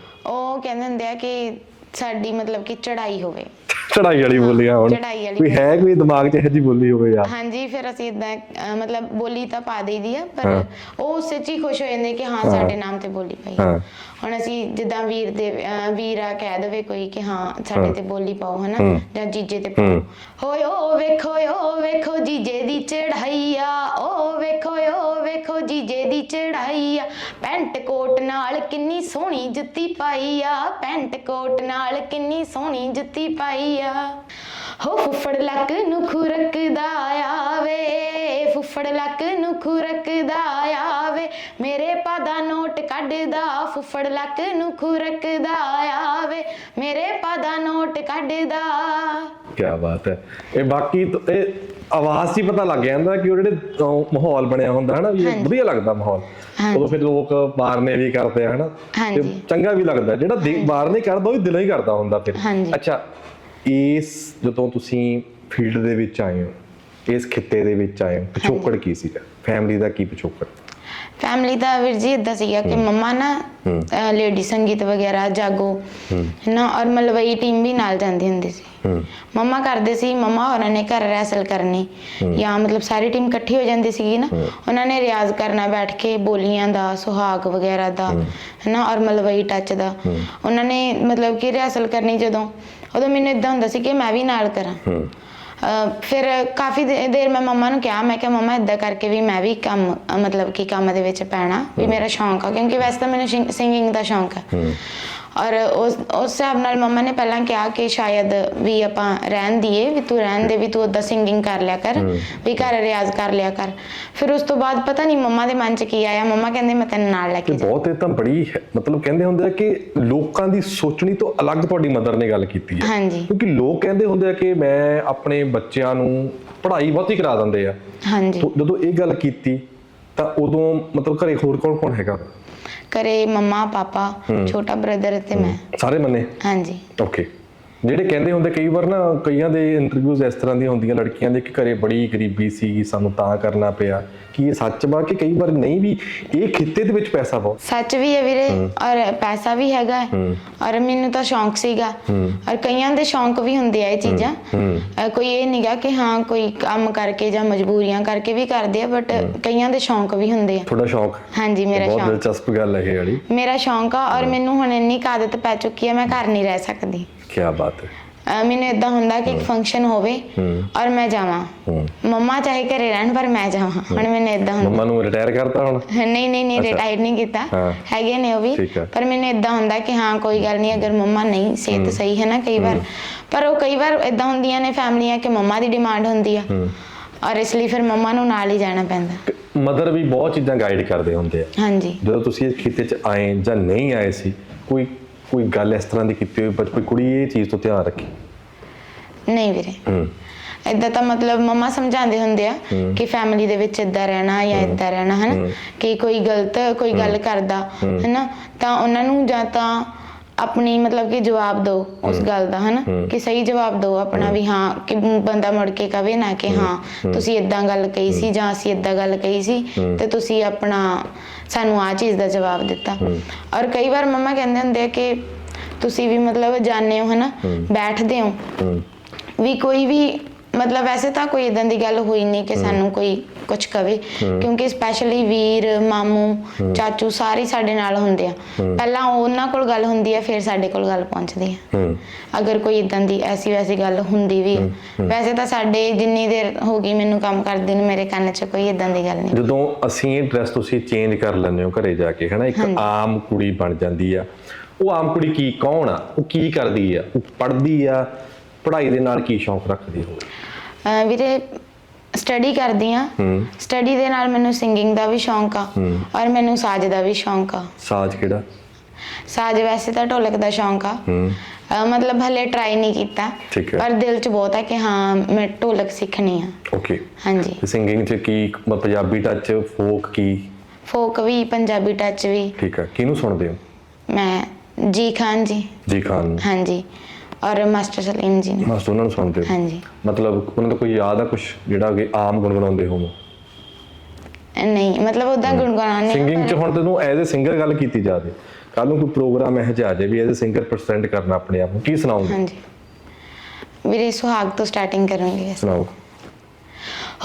ਉਹ ਕਹਿੰਦੇ ਹੁੰਦੇ ਆ ਕਿ ਸਾਡੀ ਮਤਲਬ ਕਿ ਚੜਾਈ ਹੋਵੇ। ਚੜਾਈ ਵਾਲੀ ਬੋਲੀਆਂ ਹੁਣ। ਚੜਾਈ ਵਾਲੀ ਹੈ ਕੋਈ ਦਿਮਾਗ 'ਚ ਇਹੋ ਬੋਲੀ ਹੋਵੇ ਯਾਰ ਹਾਂਜੀ ਫਿਰ ਅਸੀਂ ਇਦਾਂ ਮਤਲਬ ਬੋਲੀ ਤਾਂ ਪਾ ਦੇਈਦੀ ਆ ਪਰ ਉਹ ਸੱਚ ਹੀ ਖੁਸ਼ ਹੋ ਜਾਂਦੇ ਕਿ ਹਾਂ ਸਾਡੇ ਨਾਮ ਤੇ ਬੋਲੀ ਪਈ ਹਾਂ। ਹੁਣ ਅਸੀਂ ਜਿੱਦਾਂ ਵੀਰ ਦੇ ਵੀਰਾ ਕਹਿ ਦੇਵੇ ਕੋਈ ਕਿ ਹਾਂ ਸਾਡੇ ਤੇ ਬੋਲੀ ਪਾਓ ਹਨਾ? ਜਾਂ ਜੀਜੇ ਤੇ ਪਾਓ। ਹੋਏ ਓ ਵੇਖੋ ਓ ਵੇਖੋ ਜੀਜੇ ਦੀ ਚੜਾਈ ਆ। ਓ ਵੇਖੋ ਓ ਵੇਖੋ ਜੀਜੇ ਦੀ ਚੜਾਈ ਆ। ਪੈਂਟ ਕੋਟ ਨਾਲ ਕਿੰਨੀ ਸੋਹਣੀ ਜੁੱਤੀ ਪਾਈ ਆ। ਪੈਂਟ ਕੋਟ ਨਾਲ ਕਿੰਨੀ ਸੋਹਣੀ ਜੁੱਤੀ ਪਾਈ ਆ ਹੋ ਫੁੱਫੜ ਲੱਕ ਨੂੰ ਖੁਰਕਦਾ ਆਵੇ ਫੁੱਫੜ ਲੱਕ ਨੂੰ ਖੁਰਕਦਾ ਆਵੇ। ਮੇਰੇ ਪਾਦਾ ਨੋਟ ਕੱਢਦਾ ਫੁੱਫੜ ਲੱਕ ਨੂੰ ਖੁਰਕਦਾ ਆਵੇ। ਮੇਰੇ ਪਾਦਾ ਨੋਟ ਕੱਢਦਾ। ਕੀ ਬਾਤ ਹੈ। ਇਹ ਬਾਕੀ ਤਾਂ- ਇਹ ਆਵਾਜ਼ 'ਚ ਹੀ ਪਤਾ ਲੱਗ ਜਾਂਦਾ ਕਿ ਉਹ ਜਿਹੜੇ ਅਹ, ਮਾਹੌਲ ਬਣਿਆ ਹੁੰਦਾ ਹੈ ਨਾ ਵੀ ਇਹ ਵਧੀਆ ਲੱਗਦਾ ਮਾਹੌਲ। ਉਦੋਂ ਫਿਰ ਲੋਕ ਬਾਰਨੇ ਵੀ ਕਰਦੇ ਆ ਹਨਾ। ਹਾਂਜੀ। ਚੰਗਾ ਵੀ ਲੱਗਦਾ। ਜਿਹੜਾ ਬਾਰਨੇ ਕਰਦਾ ਉਹ ਵੀ ਦਿਲੋਂ ਹੀ ਕਰਦਾ ਹੁੰਦਾ ਫਿਰ। ਹਾਂਜੀ। ਅੱਛਾ ਇਸ ਜਦੋਂ ਤੁਸੀਂ ਫੀਲਡ ਦੇ ਵਿੱਚ ਆਏ ਹੋ ਇਸ ਖਿੱਤੇ ਦੇ ਵਿੱਚ ਆਏ ਹੋ ਪਿਛੋਕੜ ਕੀ ਸੀਗਾ? ਫੈਮਿਲੀ ਦਾ ਕੀ ਪਿਛੋਕੜ? ਫੈਮਿਲੀ ਦਾ ਵੀਰ ਜੀ ਇਦਾਂ ਸੀਗਾ ਕਿ ਮੰਮਾ ਨਾ ਲੇਡੀ ਸੰਗੀਤ ਵਗੈਰਾ ਜਾਗੋ ਨਾ ਔਰ ਮਲਵਈ ਟੀਮ ਵੀ ਨਾਲ ਜਾਂਦੀ ਹੁੰਦੀ ਸੀ। ਮੰਮਾ ਕਰਦੇ ਸੀ ਮੰਮਾ ਹੋਰਾਂ ਨੇ ਘਰ ਰੈਸਲ ਕਰਨੀ। ਜਾਂ ਮਤਲਬ ਸਾਰੀ ਟੀਮ ਇਕੱਠੀ ਹੋ ਜਾਂਦੀ ਸੀਗੀ ਨਾ ਉਹਨਾਂ ਨੇ ਰਿਆਜ਼ ਕਰਨਾ ਬੈਠ ਕੇ ਬੋਲੀਆਂ ਦਾ ਸੁਹਾਗ ਵਗੈਰਾ ਦਾ ਹਨਾ ਔਰ ਮਲਵਈ ਟੱਚ ਦਾ। ਉਹਨਾਂ ਨੇ ਮਤਲਬ ਕਿ ਰਿਹਰਸਲ ਕਰਨੀ ਜਦੋਂ ਉਦੋਂ ਮੈਨੂੰ ਇਦਾਂ ਹੁੰਦਾ ਸੀ ਕਿ ਮੈਂ ਵੀ ਨਾਲ ਕਰਾਂ। ਹੂੰ। ਫਿਰ ਕਾਫੀ ਦੇਰ ਮੈਂ ਮੰਮਾ ਨੂੰ ਕਿਹਾ ਮੈਂ ਕਿਹਾ ਮੰਮਾ ਇਦਾਂ ਕਰਕੇ ਵੀ ਮੈਂ ਵੀ ਕੰਮ ਮਤਲਬ ਕਿ ਕੰਮ ਦੇ ਵਿੱਚ ਪੈਣਾ ਵੀ ਮੇਰਾ ਸ਼ੌਂਕ ਆ ਕਿਉਂਕਿ ਵੈਸੇ ਤਾਂ ਮੈਨੂੰ ਸਿੰਗਿੰਗ ਦਾ ਸ਼ੌਂਕ ਹੈ। ਔਰ ਉਸ ਉਸ ਹਿਸਾਬ ਨਾਲ ਮੰਮਾ ਨੇ ਪਹਿਲਾਂ ਕਿਹਾ ਕਿ ਸ਼ਾਇਦ ਵੀ ਆਪਾਂ ਰਹਿਣ ਦੀਏ ਵੀ ਤੂੰ ਰਹਿਣ ਦੇ ਵੀ ਤੂੰ ਉਦਾਂ ਸਿੰਗਿੰਗ ਕਰ ਲਿਆ ਕਰ ਵੀ ਘਰ ਰਿਆਜ਼ ਕਰ ਲਿਆ ਕਰ। ਫਿਰ ਉਸ ਤੋਂ ਬਾਅਦ ਪਤਾ ਨਹੀਂ ਮੰਮਾ ਦੇ ਮਨ 'ਚ ਕੀ ਆਇਆ ਮੰਮਾ ਕਹਿੰਦੇ ਮੈਂ ਤੈਨੂੰ ਨਾਲ ਲੈ ਕੇ ਜਾ ਬਹੁਤ ਇਹ ਤਾਂ ਬੜੀ ਹੈ- ਮਤਲਬ ਕਹਿੰਦੇ ਹੁੰਦੇ ਆ ਕਿ ਲੋਕਾਂ ਦੀ ਸੋਚਣੀ ਤੋਂ ਅਲੱਗ ਤੁਹਾਡੀ ਮਦਰ ਨੇ ਗੱਲ ਕੀਤੀ ਹੈ। ਹਾਂਜੀ। ਕਿਉਂਕਿ ਲੋਕ ਕਹਿੰਦੇ ਹੁੰਦੇ ਆ ਕਿ ਮੈਂ ਆਪਣੇ ਬੱਚਿਆਂ ਨੂੰ ਪੜ੍ਹਾਈ ਬਹੁਤੀ ਕਰਾ ਦਿੰਦੇ ਆ। ਹਾਂਜੀ। ਜਦੋਂ ਇਹ ਗੱਲ ਕੀਤੀ ਤਾਂ ਉਦੋਂ ਮਤਲਬ ਘਰੇ ਹੋਰ ਕੌਣ ਕੌਣ ਹੈਗਾ? ਘਰੇ ਮੰਮਾ ਪਾਪਾ ਛੋਟਾ ਬ੍ਰਦਰ ਤੇ ਮੈਂ। ਸਾਰੇ ਮੰਨੇ? ਹਾਂਜੀ। ਓਕੇ ਜਿਹੜੇ ਕਹਿੰਦੇ ਹੁੰਦੇ ਕਈ ਵਾਰ ਨਾ ਕਈਆਂ ਦੇ ਇੰਟਰਵਿਊਜ਼ ਇਸ ਤਰ੍ਹਾਂ ਦੀਆਂ ਹੁੰਦੀਆਂ ਲੜਕੀਆਂ ਦੇ ਕਿ ਘਰੇ ਬੜੀ ਗਰੀਬੀ ਸੀ ਸਾਨੂੰ ਤਾਂ ਕਰਨਾ ਪਿਆ। ਕੀ ਇਹ ਸੱਚ ਵਾ ਕਿ ਕਈ ਵਾਰ ਨਹੀਂ ਵੀ ਇਹ ਖਿੱਤੇ ਦੇ ਵਿੱਚ ਪੈਸਾ ਬਹੁਤ? ਸੱਚ ਵੀ ਹੈ ਵੀਰੇ ਔਰ ਪੈਸਾ ਵੀ ਹੈਗਾ। ਹੈ। ਔਰ ਮੈਨੂੰ ਤਾਂ ਸ਼ੌਂਕ ਸੀਗਾ। ਔਰ ਕਈਆਂ ਦੇ ਸ਼ੌਂਕ ਵੀ ਹੁੰਦੇ ਆ ਇਹ ਚੀਜ਼ਾਂ। ਕੋਈ ਇਹ ਨਹੀਂਗਾ ਕਿ ਹਾਂ ਕੋਈ ਕੰਮ ਕਰਕੇ ਜਾਂ ਮਜਬੂਰੀਆਂ ਕਰਕੇ ਵੀ ਕਰਦੇ ਆ ਬਟ ਕਈਆਂ ਦੇ ਸ਼ੌਂਕ ਵੀ ਹੁੰਦੇ ਆ। ਤੁਹਾਡਾ ਸ਼ੌਂਕ? ਹਾਂਜੀ ਮੇਰਾ ਬਹੁਤ ਸ਼ੌਂਕ। ਦਿਲਚਸਪ ਗੱਲ ਹੈ ਇਹ ਵਾਲੀ। ਮੇਰਾ ਸ਼ੌਂਕ ਆ ਔਰ ਮੈਨੂੰ ਹੁਣ ਇੰਨੀ ਕੁ ਆਦਤ ਪੈ ਚੁੱਕੀ ਹੈ ਮੈਂ ਘਰ ਨਹੀਂ ਰਹਿ ਸਕਦੀ। ਕੀ ਬਾਤ ਹੈ। ਅ, ਮੈਨੂੰ ਇਦਾਂ ਹੁੰਦਾ ਕਿ ਇੱਕ ਫੰਕਸ਼ਨ ਹੋਵੇ ਔਰ ਮੈਂ ਜਾਵਾਂ। ਮੰਮਾ ਚਾਹੇ ਘਰੇ ਰਹਿਣ ਪਰ ਮੈਂ ਜਾਵਾਂ। ਹੁਣ ਮੈਨੂੰ ਇਦਾਂ ਹੁੰਦਾ। ਮੰਮਾ ਨੂੰ ਰਿਟਾਇਰ ਕਰਤਾ ਹੁਣ? ਨਹੀਂ ਨਹੀਂ ਨਹੀਂ ਰਿਟਾਇਰ ਨਹੀਂ ਕੀਤਾ। ਹਾਂ। ਹੈਗੇ ਨੇ ਉਹ ਵੀ। ਠੀਕ। ਪਰ ਮੈਨੂੰ ਇਦਾਂ ਹੁੰਦਾ ਕਿ ਹਾਂ ਕੋਈ ਗੱਲ ਨਹੀਂ ਅਗਰ ਮੰਮਾ ਨਹੀਂ ਸਿਹਤ ਸਹੀ ਹੈ ਨਾ ਕਈ ਵਾਰ। ਪਰ ਉਹ ਕਈ ਵਾਰ ਇਦਾਂ ਹੁੰਦੀਆਂ ਨੇ ਫੈਮਲੀਆਂ ਕਿ ਮੰਮਾ ਦੀ ਡਿਮਾਂਡ ਹੁੰਦੀ ਆ। ਔਰ ਇਸ ਲਈ ਫਿਰ ਮੰਮਾ ਨੂੰ ਨਾਲ ਹੀ ਜਾਣਾ ਪੈਂਦਾ। ਮਦਰ ਵੀ ਬਹੁਤ ਚੀਜ਼ਾਂ ਗਾਈਡ ਕਰਦੇ ਹੁੰਦੇ ਆ। ਹਾਂਜੀ। ਜਦੋਂ ਤੁਸੀਂ ਇਸ ਖਿੱਤੇ 'ਚ ਆਏ ਜਾਂ ਨਹੀਂ ਆਏ ਸੀ ਕੋਈ ਕੋਈ ਗੱਲ ਇਸ ਤਰ੍ਹਾਂ ਦੀ ਕੀਤੀ ਹੋਈ ਬਚਪਨ ਕੁੜੀ ਇਹ ਚੀਜ਼ ਤੋਂ ਧਿਆਨ ਰੱਖੀ? ਨਹੀਂ ਵੀਰੇ। ਹੂੰ। ਇਦਾਂ ਤਾਂ ਮਤਲਬ ਮੰਮਾ ਸਮਝਾਉਂਦੇ ਹੁੰਦੇ ਆ ਕਿ ਫੈਮਿਲੀ ਦੇ ਵਿੱਚ ਇਦਾਂ ਰਹਿਣਾ ਜਾਂ ਇਦਾਂ ਰਹਿਣਾ ਹਨਾ? ਕਿ ਕੋਈ ਗਲਤ ਕੋਈ ਗੱਲ ਕਰਦਾ ਹਨਾ? ਤਾਂ ਉਹਨਾਂ ਨੂੰ ਜਾਂ ਤਾਂ ਆਪਣੀ ਮਤਲਬ ਕਿ ਜਵਾਬ ਦਿਓ ਉਸ ਗੱਲ ਦਾ ਹਨਾ? ਕਿ ਸਹੀ ਜਵਾਬ ਦਿਓ ਆਪਣਾ ਵੀ ਹਾਂ ਕਿ ਬੰਦਾ ਮੁੜ ਕੇ ਕਵੇ ਨਾ ਕਿ ਹਾਂ ਤੁਸੀਂ ਇਦਾਂ ਗੱਲ ਕਹੀ ਸੀ ਜਾਂ ਅਸੀਂ ਇਦਾਂ ਗੱਲ ਕਹੀ ਸੀ ਤੇ ਤੁਸੀਂ ਆਪਣਾ ਸਾਨੂੰ ਆ ਚੀਜ਼ ਦਾ ਜਵਾਬ ਦਿੱਤਾ। ਔਰ ਕਈ ਵਾਰ ਮੰਮਾ ਕਹਿੰਦੇ ਹੁੰਦੇ ਆ ਕਿ ਤੁਸੀਂ ਵੀ ਮਤਲਬ ਜਾਣਦੇ ਹੋ ਹਨਾ? ਬੈਠਦੇ ਹੋ। ਹੂੰ। ਵੀ ਕੋਈ ਵੀ ਮਤਲਬ ਵੈਸੇ ਤਾਂ ਕੋਈ ਇਦਾਂ ਦੀ ਗੱਲ ਹੋਈ ਨਹੀਂ ਕਿ ਸਾਨੂੰ ਕੋਈ ਕੁਝ ਕਵੇ ਕਿਉਂਕਿ ਸਪੈਸ਼ਲੀ ਵੀਰ ਮਾਮੂ ਚਾਚੂ ਸਾਰੇ ਸਾਡੇ ਨਾਲ ਹੁੰਦੇ ਆ। ਪਹਿਲਾਂ ਉਹਨਾਂ ਕੋਲ ਗੱਲ ਹੁੰਦੀ ਆ ਫਿਰ ਸਾਡੇ ਕੋਲ ਗੱਲ ਪਹੁੰਚਦੀ ਆ। ਹੂੰ। ਅਗਰ ਕੋਈ ਇਦਾਂ ਦੀ ਐਸੀ ਵੈਸੀ ਗੱਲ ਹੁੰਦੀ ਵੀ। ਵੈਸੇ ਤਾਂ ਸਾਡੇ ਜਿੰਨੀ ਦੇਰ ਹੋ ਗਈ ਮੈਨੂੰ ਕੰਮ ਕਰਦੇ ਨੂੰ ਮੇਰੇ ਕੰਨ 'ਚ ਕੋਈ ਇਦਾਂ ਦੀ ਗੱਲ ਨਹੀਂ। ਜਦੋਂ ਅਸੀਂ ਇਹ ਡਰੈਸ ਤੁਸੀਂ ਚੇਂਜ ਕਰ ਲੈਂਦੇ ਹੋ ਘਰੇ ਜਾ ਕੇ ਹਨਾ ਇੱਕ ਆਮ ਕੁੜੀ ਬਣ ਜਾਂਦੀ ਆ। ਉਹ ਆਮ ਕੁੜੀ ਕੀ ਕੌਣ ਆ? ਉਹ ਕੀ ਕਰਦੀ ਆ? ਉਹ ਪੜ੍ਹਦੀ ਆ? ਪੜ੍ਹਾਈ ਦੇ ਨਾਲ ਕੀ ਸ਼ੌਂਕ ਰੱਖਦੀ ਹੋ? ਅਹ ਵੀਰੇ ਸਟੱਡੀ ਕਰਦੀ ਆ ਹੂੰ। ਸਟੱਡੀ ਦੇ ਨਾਲ ਮੈਨੂੰ ਸਿੰਗਿੰਗ ਦਾ ਵੀ ਸ਼ੌਂਕ ਆ ਔਰ ਮੈਨੂੰ ਸਾਜ਼ ਦਾ ਵੀ ਸ਼ੌਂਕ ਆ। ਸਾਜ਼ ਕਿਹੜਾ? ਸਾਜ਼ ਵੈਸੇ ਤਾਂ ਢੋਲਕ ਦਾ ਸ਼ੌਂਕ ਆ। ਹੂੰ। ਅਹ ਮਤਲਬ ਹਲੇ ਟਰਾਈ ਨਹੀਂ ਕੀਤਾ। ਠੀਕ ਹੈ। ਪਰ ਦਿਲ 'ਚ ਬਹੁਤ ਹੈ ਕਿ ਹਾਂ ਮੈਂ ਢੋਲਕ ਸਿੱਖਣੀ ਆ। ਓਕੇ ਹਾਂਜੀ। ਤੇ ਸਿੰਗਿੰਗ 'ਚ ਕੀ ਮ- ਪੰਜਾਬੀ ਟੱਚ ਫੋਕ ਕੀ? ਫੋਕ ਵੀ ਪੰਜਾਬੀ ਟੱਚ ਵੀ। ਠੀਕ ਆ ਕਿਹਨੂੰ ਸੁਣਦੇ ਹੋ? ਮੈਂ ਜੀ ਖਾਨ ਜੀ। ਜੀ ਖਾਨ। ਨੂੰ ਹਾਂਜੀ। ਔਰ ਮਾਸਟਰ ਸਲੀਮ ਜੀ ਨੂੰ। ਬਸ ਉਹਨਾਂ ਨੂੰ ਸੁਣਦੇ ਹੋ? ਹਾਂਜੀ। ਮਤਲਬ ਉਹਨਾਂ ਦਾ ਕੋਈ ਯਾਦ ਆ ਕੁਝ ਜਿਹੜਾ ਕਿ ਆਮ ਗੁੰਗਣਾਉਂਦੇ ਹੋਵੋ ਨਹੀਂ ਮਤਲਬ ਉਦਾਂ ਗੁਣਗੁਣਾਉਂਦੇ ਸਿੰਗਿੰਗ 'ਚ ਹੁਣ ਤੈਨੂੰ ਐਜ਼ ਅ ਸਿੰਗਰ ਗੱਲ ਕੀਤੀ ਜਾਵੇ ਕੱਲ ਨੂੰ ਕੋਈ ਪ੍ਰੋਗਰਾਮ ਇਹੋ ਜਿਹਾ ਆ ਵੀ ਐਜ਼ ਅ ਸਿੰਗਰ ਪ੍ਰੈਜ਼ੈਂਟ ਕਰਨਾ ਆਪਣੇ ਆਪ ਨੂੰ। ਕੀ ਸੁਣਾਉਂਗੇ ਹਾਂਜੀ। ਵੀਰੇ ਸੁਹਾਗ ਤੋਂ ਸਟਾਰਟਿੰਗ ਕਰਾਂਗੇ ਸੁਣਾਓ।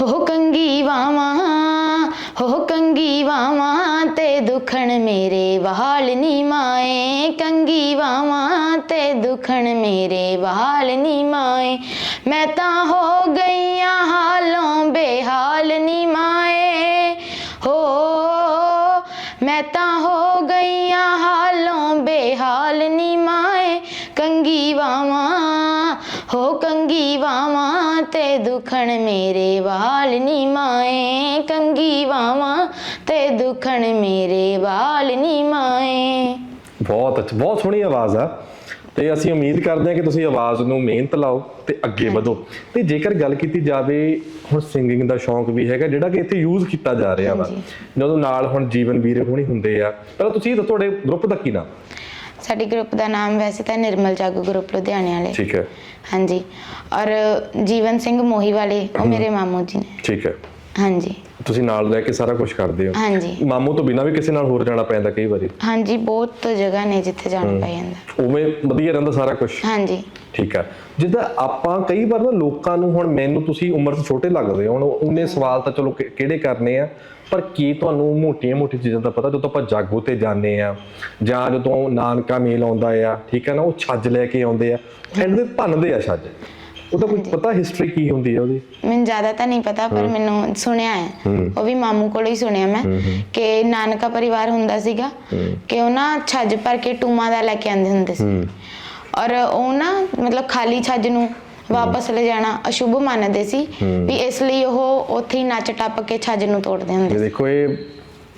ਹੋ ਕੰਗੀ ਵਾਵਾਂ ਹੋ ਕੰਗੀ ਵਾਵਾਂ ਤੇ ਦੁਖਣ ਮੇਰੇ ਵਾਲ ਨੀ ਮਾਏ। ਕੰਗੀ ਵਾਵਾਂ ਤੇ ਦੁਖਣ ਮੇਰੇ ਵਾਲ ਨੀ ਮਾਏ। ਮੈਂ ਤਾਂ ਹੋ ਗਈਆਂ ਹਾਲੋਂ ਬੇਹਾਲ ਨੀ ਮਾਏ। ਹੋ, ਮੈਂ ਤਾਂ ਹੋ ਗਈਆਂ ਹਾਲੋਂ ਬੇਹਾਲ ਨੀ ਮਾਏ। ਕੰਗੀ ਵਾਵਾਂ, ਹੋ ਕੰਗੀ ਵਾਵਾਂ ਤੇ ਦੁਖਣ ਮੇਰੇ ਵਾਲ ਨੀ ਮਾਏ ਕੰਗੀ ਵਾਵਾਂ ਤੇ ਦੁਖਣ ਮੇਰੇ ਵਾਲ ਨੀ ਮਾਏ। ਬਹੁਤ ਅੱਛਾ ਬਹੁਤ ਸੋਹਣੀ ਆਵਾਜ਼ ਆ। ਤੇ ਅਸੀਂ ਉਮੀਦ ਕਰਦੇ ਹਾਂ ਕਿ ਤੁਸੀਂ ਆਵਾਜ਼ ਨੂੰ ਮਿਹਨਤ ਲਾਓ ਤੇ ਅੱਗੇ ਵਧੋ। ਤੇ ਜੇਕਰ ਗੱਲ ਕੀਤੀ ਜਾਵੇ ਹੁਣ ਸਿੰਗਿੰਗ ਦਾ ਸ਼ੌਂਕ ਵੀ ਹੈਗਾ ਜਿਹੜਾ ਕਿ ਇੱਥੇ ਯੂਜ਼ ਕੀਤਾ ਜਾ ਰਿਹਾ ਵਾ। ਜਦੋਂ ਨਾਲ ਹੁਣ ਜੀਵਨ ਵੀਰੇ ਹੋਣੀ ਹੁੰਦੇ ਆ ਪਹਿਲਾਂ ਤੁਸੀਂ ਦੱਸੋ ਤੁਹਾਡੇ ਗਰੁੱਪ ਦਾ ਕੀ ਨਾਮ? ਸਾਡੀ ਗਰੁੱਪ ਦਾ ਨਾਮ ਵੈਸੇ ਤਾਂ ਨਿਰਮਲ ਜਾਗੋ ਗਰੁੱਪ ਲੁਧਿਆਣੇ ਵਾਲੇ। ਠੀਕ ਹੈ। ਹਾਂਜੀ। ਔਰ ਜੀਵਨ ਸਿੰਘ ਮੋਹੀ ਵਾਲੇ ਉਹ ਮੇਰੇ ਮਾਮੂ ਜੀ ਨੇ। ਠੀਕ ਹੈ। ਹਾਂਜੀ। ਤੁਸੀਂ ਨਾਲ ਰਹਿ ਕੇ ਸਾਰਾ ਕੁਝ ਕਰਦੇ ਹੋ। ਹਾਂਜੀ। ਮਾਮੂ ਤੋਂ ਬਿਨਾਂ ਵੀ ਕਿਸੇ ਨਾਲ ਹੋਰ ਜਾਣਾ ਪੈਂਦਾ ਕਈ ਵਾਰੀ। ਹਾਂਜੀ ਬਹੁਤ ਜਗ੍ਹਾ ਨੇ ਜਿੱਥੇ ਜਾਣਾ ਪੈ ਜਾਂਦਾ। ਉਵੇਂ ਵਧੀਆ ਰਹਿੰਦਾ ਸਾਰਾ ਕੁਝ ਹਾਂਜੀ। ਠੀਕ ਹੈ ਜਿੱਦਾਂ ਆਪਾਂ ਕਈ ਵਾਰ ਨਾ ਲੋਕਾਂ ਨੂੰ ਹੁਣ ਮੈਨੂੰ ਤੁਸੀਂ ਉਮਰ 'ਚ ਛੋਟੇ ਲੱਗਦੇ ਹੋ ਹੁਣ ਉਹਨੇ ਸਵਾਲ ਤਾਂ ਚਲੋ ਕਿਹੜੇ ਕਰਨੇ ਆ ਪਰ ਕੀ ਤੁਹਾਨੂੰ ਮੋਟੀਆਂ ਮੋਟੀ ਚੀਜ਼ਾਂ ਦਾ ਪਤਾ? ਜਦੋਂ ਆਪਾਂ ਜਾਗੋ ਤੇ ਜਾਂਦੇ ਆ ਜਾਂ ਜਦੋਂ ਨਾਨਕਾ ਮੇਲ ਆਉਂਦਾ ਆ ਠੀਕ ਹੈ ਨਾ ਉਹ ਛੱਜ ਲੈ ਕੇ ਆਉਂਦੇ ਆ ਐਂਡ ਦੇ ਭੰਨਦੇ ਆ ਛੱਜ। ਉਹਦਾ ਕੋਈ ਪਤਾ ਹਿਸਟਰੀ ਕੀ ਹੁੰਦੀ ਹੈ ਉਹਦੀ? ਮੈਨੂੰ ਜ਼ਿਆਦਾ ਤਾਂ ਨਹੀਂ ਪਤਾ ਪਰ ਮੈਨੂੰ ਸੁਣਿਆ ਹੈ। ਉਹ ਵੀ ਮਾਮੂ ਕੋਲੋਂ ਹੀ ਸੁਣਿਆ ਮੈਂ ਕਿ ਨਾਨਕਾ ਪਰਿਵਾਰ ਹੁੰਦਾ ਸੀਗਾ ਕਿ ਉਹ ਨਾ ਛੱਜ ਭਰ ਕੇ ਟੂਮਾ ਦਾ ਲੈ ਕੇ ਆਉਂਦੇ ਹੁੰਦੇ ਸੀ। ਔਰ ਉਹ ਨਾ ਮਤਲਬ ਖਾਲੀ ਛੱਜ ਨੂੰ ਵਾਪਸ ਲੈ ਜਾਣਾ ਅਸ਼ੁਭ ਮੰਨਦੇ ਸੀ ਵੀ ਇਸ ਲਈ ਉਹ ਉੱਥੇ ਹੀ ਨੱਚ ਟੱਪ ਕੇ ਛੱਜ ਨੂੰ ਤੋੜਦੇ ਹੁੰਦੇ ਇਹ ਦੇਖੋ ਇਹ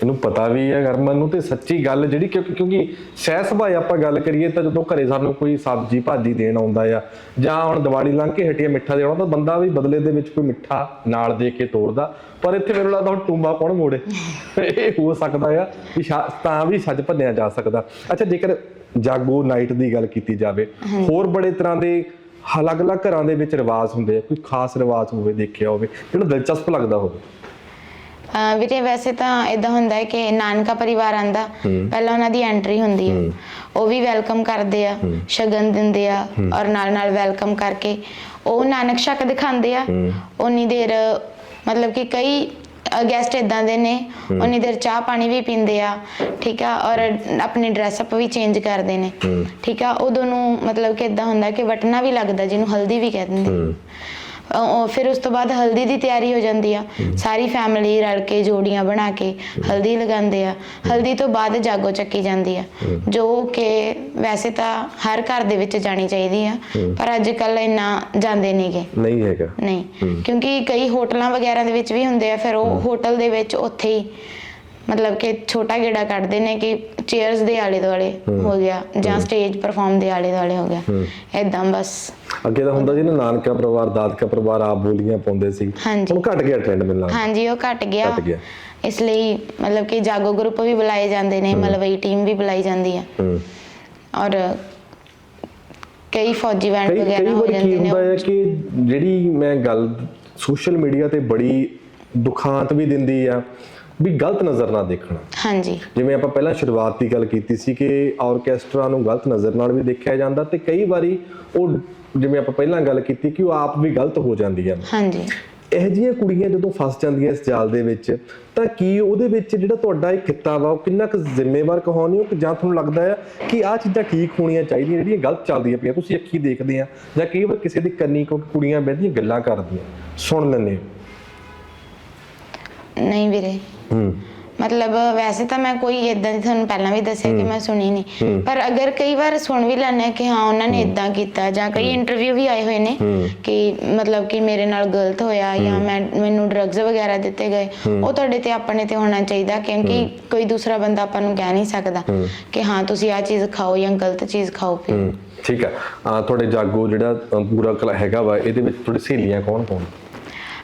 ਇਹਨੂੰ ਪਤਾ ਵੀ ਹੈ ਗਰਮਨ ਨੂੰ ਤੇ ਸੱਚੀ ਗੱਲ ਜਿਹੜੀ ਕਿਉਂਕਿ ਕਿਉਂਕਿ ਸਹਿ ਸੁਭਾਅ ਆਪਾਂ ਗੱਲ ਕਰੀਏ ਤਾਂ ਜਦੋਂ ਘਰੇ ਸਾਨੂੰ ਕੋਈ ਸਬਜ਼ੀ ਭਾਜੀ ਦੇਣ ਆਉਂਦਾ ਆ ਜਾਂ ਹੁਣ ਦੀਵਾਲੀ ਲੰਘ ਕੇ ਹਟਿਆ ਮਿੱਠਾ ਦੇਣਾ ਤਾਂ ਬੰਦਾ ਵੀ ਬਦਲੇ ਦੇ ਵਿੱਚ ਕੋਈ ਮਿੱਠਾ ਨਾਲ ਦੇ ਕੇ ਤੋੜਦਾ ਪਰ ਇੱਥੇ ਮੈਨੂੰ ਲੱਗਦਾ ਹੁਣ ਟੂੰਬਾ ਕੌਣ ਮੋੜੇ? ਇਹ ਹੋ ਸਕਦਾ ਆ ਸ਼ਾ- ਤਾਂ ਵੀ ਸੱਜ ਭੰਨਿਆ ਜਾ ਸਕਦਾ। ਅੱਛਾ ਜੇਕਰ ਜਾਗੋ ਨਾਈਟ ਦੀ ਗੱਲ ਕੀਤੀ ਜਾਵੇ ਹੋਰ ਬੜੇ ਤਰ੍ਹਾਂ ਦੇ ਅਲੱਗ-ਅਲੱਗ ਘਰਾਂ ਦੇ ਵਿੱਚ ਰਿਵਾਜ ਹੁੰਦੇ ਆ ਕੋਈ ਖਾਸ ਰਿਵਾਜ ਹੋਵੇ ਦੇਖਿਆ ਹੋਵੇ ਜਿਹੜਾ ਦਿਲਚਸਪ ਲੱਗਦਾ ਹੋਵੇ। ਵੀਰੇ ਵੈਸੇ ਤਾਂ ਇਦਾਂ ਹੁੰਦਾ ਹੈ ਕਿ ਨਾਨਕਾ ਪਰਿਵਾਰ ਆਂਦਾ ਪਹਿਲਾਂ ਉਹਨਾਂ ਦੀ ਐਂਟਰੀ ਹੁੰਦੀ ਹੈ। ਉਹ ਵੀ ਵੈਲਕਮ ਕਰਦੇ ਆ ਸ਼ਗਨ ਦਿੰਦੇ ਆ ਔਰ ਨਾਲ ਨਾਲ ਵੈਲਕਮ ਕਰਕੇ ਉਹ ਨਾਨਕ ਸ਼ੱਕ ਦਿਖਾਉਂਦੇ ਆ। ਉਨੀ ਦੇਰ ਮਤਲਬ ਕਿ ਕਈ ਗੈਸਟ ਇਦਾਂ ਦੇ ਨੇ ਉਨੀ ਦੇਰ ਚਾਹ ਪਾਣੀ ਵੀ ਪੀਂਦੇ ਆ ਠੀਕ ਆ ਔਰ ਆਪਣੀ ਡਰੈਸ ਅਪ ਵੀ ਚੇਂਜ ਕਰਦੇ ਨੇ। ਠੀਕ ਆ ਉਦੋਂ ਨੂੰ ਮਤਲਬ ਕਿ ਇਦਾਂ ਹੁੰਦਾ ਕਿ ਵਟਣਾ ਵੀ ਲੱਗਦਾ ਜਿਹਨੂੰ ਹਲਦੀ ਵੀ ਕਹਿ ਦਿੰਦੇ ਅਹ ਉਹ ਫਿਰ ਉਸ ਤੋਂ ਬਾਅਦ ਹਲਦੀ ਦੀ ਤਿਆਰੀ ਹੋ ਜਾਂਦੀ ਆ। ਸਾਰੀ ਫੈਮਿਲੀ ਰਲ ਕੇ ਜੋੜੀਆਂ ਬਣਾ ਕੇ ਹਲਦੀ ਲਗਾਉਂਦੇ ਆ। ਹਲਦੀ ਤੋਂ ਬਾਅਦ ਜਾਗੋ ਚੱਕੀ ਜਾਂਦੀ ਆ। ਜੋ ਕਿ ਵੈਸੇ ਤਾਂ ਹਰ ਘਰ ਦੇ ਵਿੱਚ ਜਾਣੀ ਚਾਹੀਦੀ ਆ ਪਰ ਅੱਜ ਕੱਲ ਇੰਨਾ ਜਾਂਦੇ ਨਹੀਂਗੇ ਨਹੀਂ ਹੈਗਾ। ਨਹੀਂ। ਕਿਉਂਕਿ ਕਈ ਹੋਟਲਾਂ ਵਗੈਰਾ ਦੇ ਵਿੱਚ ਵੀ ਹੁੰਦੇ ਆ ਫਿਰ ਉਹ ਹੋਟਲ ਦੇ ਵਿੱਚ ਉੱਥੇ ਹੀ ਮਤਲਬ ਕਿ ਛੋਟਾ ਗੇੜਾ ਕੱਢਦੇ ਨੇ ਕਿ ਚੇਅਰਸ ਦੇ ਆਲੇ ਦੁਆਲੇ ਹੋ ਗਿਆ ਜਾਂ ਸਟੇਜ ਪਰਫਾਰਮ ਦੇ ਆਲੇ ਦੁਆਲੇ ਹੋ ਗਿਆ। ਐਦਾਂ ਬਸ। ਅੱਗੇ ਤਾਂ ਹੁੰਦਾ ਸੀ ਨਾ ਨਾਨਕਾ ਪਰਿਵਾਰ ਦਾਦਕਾ ਪਰਿਵਾਰ ਆਪ ਬੋਲੀਆਂ ਪਾਉਂਦੇ ਸੀ। ਹੁਣ ਘਟ ਗਿਆ ਟ੍ਰੈਂਡ ਮਿਲਣਾ ਹਾਂਜੀ ਉਹ ਘਟ ਗਿਆ। ਘਟ ਗਿਆ। ਇਸ ਲਈ ਮਤਲਬ ਕਿ ਜਾਗੋ ਗਰੁੱਪ ਵੀ ਬੁਲਾਏ ਜਾਂਦੇ ਨੇ ਮਲਵਈ ਟੀਮ ਵੀ ਬੁਲਾਈ ਜਾਂਦੀ ਆ। ਹੂੰ। ਔਰ ਕਈ ਫੌਜੀ ਕਈ ਕਈ ਵਗੈਰਾ ਹੋ ਵਾਰ ਕੀ ਜਾਂਦੇ ਨੇ ਹੁੰਦਾ ਹੈ ਕਿ ਜਿਹੜੀ ਮੈਂ ਗੱਲ ਸੋਸ਼ਲ ਮੀਡੀਆ ਤੇ ਬੜੀ ਦੁਖਾਂਤ ਵੀ ਦਿੰਦੀ ਆ ਵੀ ਗਲਤ ਨਜ਼ਰ ਨਾਲ ਦੇਖਣਾ। ਹਾਂਜੀ। ਜਿਵੇਂ ਆਪਾਂ ਪਹਿਲਾਂ ਸ਼ੁਰੂਆਤ ਦੀ ਗੱਲ ਕੀਤੀ ਸੀ ਕਿ ਆਰਕੈਸਟਰਾ ਨੂੰ ਗਲਤ ਨਜ਼ਰ ਨਾਲ ਵੀ ਦੇਖਿਆ ਜਾਂਦਾ ਤੇ ਕਈ ਵਾਰੀ ਉਹ ਜਿਵੇਂ ਆਪਾਂ ਪਹਿਲਾਂ ਗੱਲ ਕੀਤੀ ਕਿ ਉਹ ਆਪ ਵੀ ਗਲਤ ਹੋ ਜਾਂਦੀਆਂ ਹਾਂਜੀ। ਇਹ ਜਿਹੀਆਂ ਕੁੜੀਆਂ ਜਦੋਂ ਫਸ ਜਾਂਦੀਆਂ ਇਸ ਜਾਲ ਦੇ ਵਿੱਚ ਤਾਂ ਕੀ ਉਹਦੇ ਵਿੱਚ ਜਿਹੜਾ ਤੁਹਾਡਾ ਇਹ ਕਿੱਤਾ ਵਾ ਉਹ ਕਿੰਨਾ ਕੁ ਜ਼ਿੰਮੇਵਾਰ ਕਹਾਣੀ ਹੋ ਕਿ ਜਾਂ ਤੁਹਾਨੂੰ ਲੱਗਦਾ ਹੈ ਕਿ ਆਹ ਚੀਜ਼ਾਂ ਠੀਕ ਹੋਣੀਆਂ ਚਾਹੀਦੀਆਂ ਜਿਹੜੀਆਂ ਗਲਤ ਚੱਲਦੀਆਂ ਪਈਆਂ? ਤੁਸੀਂ ਅੱਖੀ ਦੇਖਦੇ ਆ ਜਾਂ ਕਈ ਵਾਰ ਕਿਸੇ ਦੀ ਕੰਨੀ ਕੋ ਕੁੜੀਆਂ ਬੈਠੀਆਂ ਗੱਲਾਂ ਕਰਦੀਆਂ। ਸੁਣ ਲੈਂਦੇ ਨਹੀਂ ਵੀਰੇ। ਹੂੰ ਮਤਲਬ ਵੈਸੇ ਤਾਂ ਮੈਂ ਕੋਈ ਇਦਾਂ ਦੀ ਤੁਹਾਨੂੰ ਪਹਿਲਾਂ ਵੀ ਦੱਸਿਆ ਕਿ ਮੈਂ ਸੁਣੀ ਨਹੀਂ ਪਰ ਅਗਰ ਕਈ ਵਾਰ ਸੁਣ ਵੀ ਹਾਂ ਕਿ ਹਾਂ ਉਹਨਾਂ ਨੇ ਇਦਾਂ ਕੀਤਾ ਜਾਂ ਕਈ ਇੰਟਰਵਿਊ ਵੀ ਆਏ ਹੋਏ ਨੇ ਕਿ ਮਤਲਬ ਕਿ ਮੇਰੇ ਨਾਲ ਗਲਤ ਹੋਇਆ ਜਾਂ ਮੈਂ ਮੈਨੂੰ ਡਰੱਗਸ ਵਗੈਰਾ ਦਿੱਤੇ ਗਏ ਉਹ ਤੁਹਾਡੇ ਤੇ ਆਪਣੇ ਤੇ ਹੋਣਾ ਚਾਹੀਦਾ ਕਿਉਂਕਿ ਕੋਈ ਦੂਸਰਾ ਬੰਦਾ ਆਪਾਂ ਨੂੰ ਕਹਿ ਨਹੀਂ ਸਕਦਾ ਕਿ ਹਾਂ ਤੁਸੀਂ ਆ ਚੀਜ਼ ਖਾਓ ਜਾਂ ਗਲਤ ਚੀਜ਼ ਖਾਓ ਫਿਰ। ਹੂੰ। ਠੀਕ ਆ ਤੁਹਾਡੇ ਜਾਗੋ ਜਿਹੜਾ ਪੂਰਾ ਕਲਾ ਹੈਗਾ ਵਾ ਇਹਦੇ ਵਿੱਚ ਤੁਹਾਡੀ ਸਹੇਲੀਆਂ ਕੌਣ ਕੌਣ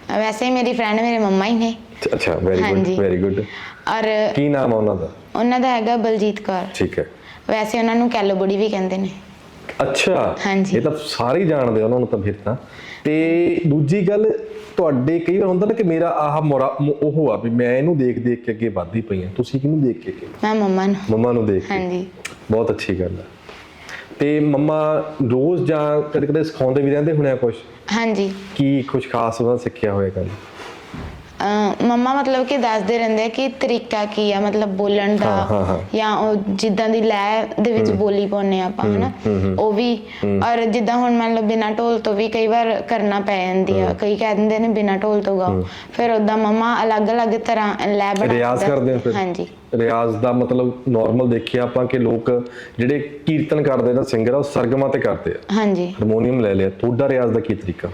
ਵੈਸੇ ਮੇਰੀ ਫਰੈਂਡ ਮੇਰੇ ਮੰਮਾ ਹੀ ਨੇ। ਅੱਛਾ ਵੈਰੀ ਗੁੱਡ ਹਾਂਜੀ। ਵੈਰੀ ਗੁੱਡ ਔਰ ਕੀ ਨਾਮ ਆ ਉਹਨਾਂ ਦਾ? ਉਹਨਾਂ ਦਾ ਹੈਗਾ ਬਲਜੀਤ ਕੌਰ। ਠੀਕ ਹੈ। ਵੈਸੇ ਉਹਨਾਂ ਨੂੰ ਕੈਲੋ ਬੁੜੀ ਵੀ ਕਹਿੰਦੇ ਨੇ। ਅੱਛਾ ਹਾਂਜੀ। ਇਹ ਤਾਂ ਸਾਰੇ ਹੀ ਜਾਣਦੇ ਆ ਉਹਨਾਂ ਨੂੰ ਤਾਂ ਫਿਰ ਤਾਂ। ਤੇ ਦੂਜੀ ਗੱਲ ਤੁਹਾਡੇ ਕਈ ਵਾਰ ਹੁੰਦਾ ਨਾ ਕਿ ਮੇਰਾ ਆਹ ਮੋਰਾ ਮ- ਉਹ ਆ ਵੀ ਮੈਂ ਇਹਨੂੰ ਦੇਖ ਦੇਖ ਕੇ ਅੱਗੇ ਵੱਧਦੀ ਪਈ ਆ ਤੁਸੀਂ ਕਿਹਨੂੰ ਦੇਖ ਕੇ ਅੱਗੇ? ਮੈਂ ਮੰਮਾ ਨੂੰ। ਮੰਮਾ ਨੂੰ ਦੇਖ ਕੇ। ਹਾਂਜੀ। ਬਹੁਤ ਅੱਛੀ ਗੱਲ ਹੈ ਤੇ ਮੰਮਾ ਰੋਜ਼ ਜਾਂ ਕਦੇ ਕਦੇ ਸਿਖਾਉਂਦੇ ਵੀ ਰਹਿੰਦੇ ਹੋਣੇ ਆ ਕੁਝ ਹਾਂਜੀ। ਕੀ ਕੁਝ ਖਾਸ ਉਹਨਾਂ ਸਿੱਖਿਆ ਹੋਇਆ ਗੱਲ ਅਹ ਮੰਮਾ ਮਤਲਬ ਕਿ ਦੱਸਦੇ ਰਹਿੰਦੇ ਆ ਕਿ ਤਰੀਕਾ ਕੀ ਆ ਮਤਲਬ ਬੋਲਣ ਦਾ ਹਾਂ, ਹਾਂ, ਹਾਂ। ਜਾਂ ਉਹ ਜਿੱਦਾਂ ਦੀ ਲੈ ਦੇ ਵਿੱਚ ਬੋਲੀ ਪਾਉਂਦੇ ਆ ਆਪਾਂ ਹਨਾ? ਉਹ ਵੀ ਔਰ ਜਿੱਦਾਂ ਹੁਣ ਮੰਨ ਲਓ ਬਿਨਾ ਢੋਲ ਤੋਂ ਵੀ ਕਈ ਵਾਰ ਕਰਨਾ ਪੈ ਜਾਂਦੀ ਆ। ਕਈ ਕਹਿ ਦਿੰਦੇ ਨੇ ਬਿਨਾ ਢੋਲ ਤੋਂ ਗਾਓ। ਫਿਰ ਉਦਾਂ ਮੰਮਾ ਅਲੱਗ-ਅਲੱਗ ਤਰ੍ਹਾਂ ਲੈ ਬਣਾ ਰਿਆਜ਼ ਕਰਦੇ ਹੋ ਫਿਰ? ਹਾਂਜੀ। ਰਿਆਜ਼ ਦਾ ਮਤਲਬ ਨਾਰਮਲ ਦੇਖਿਆ ਆਪਾਂ ਕਿ ਲੋਕ ਜਿਹੜੇ ਕੀਰਤਨ ਕਰਦੇ ਨੇ ਸਿੰਗਰ ਆ ਉਹ ਸਰਗਮਾਂ ਤੇ ਕਰਦੇ ਆ। ਹਾਂਜੀ। ਹਾਰਮੋਨੀਅਮ ਲੈ ਲਿਆ। ਤੁਹਾਡਾ ਰਿਆਜ਼ ਦਾ ਕੀ ਤਰੀਕਾ?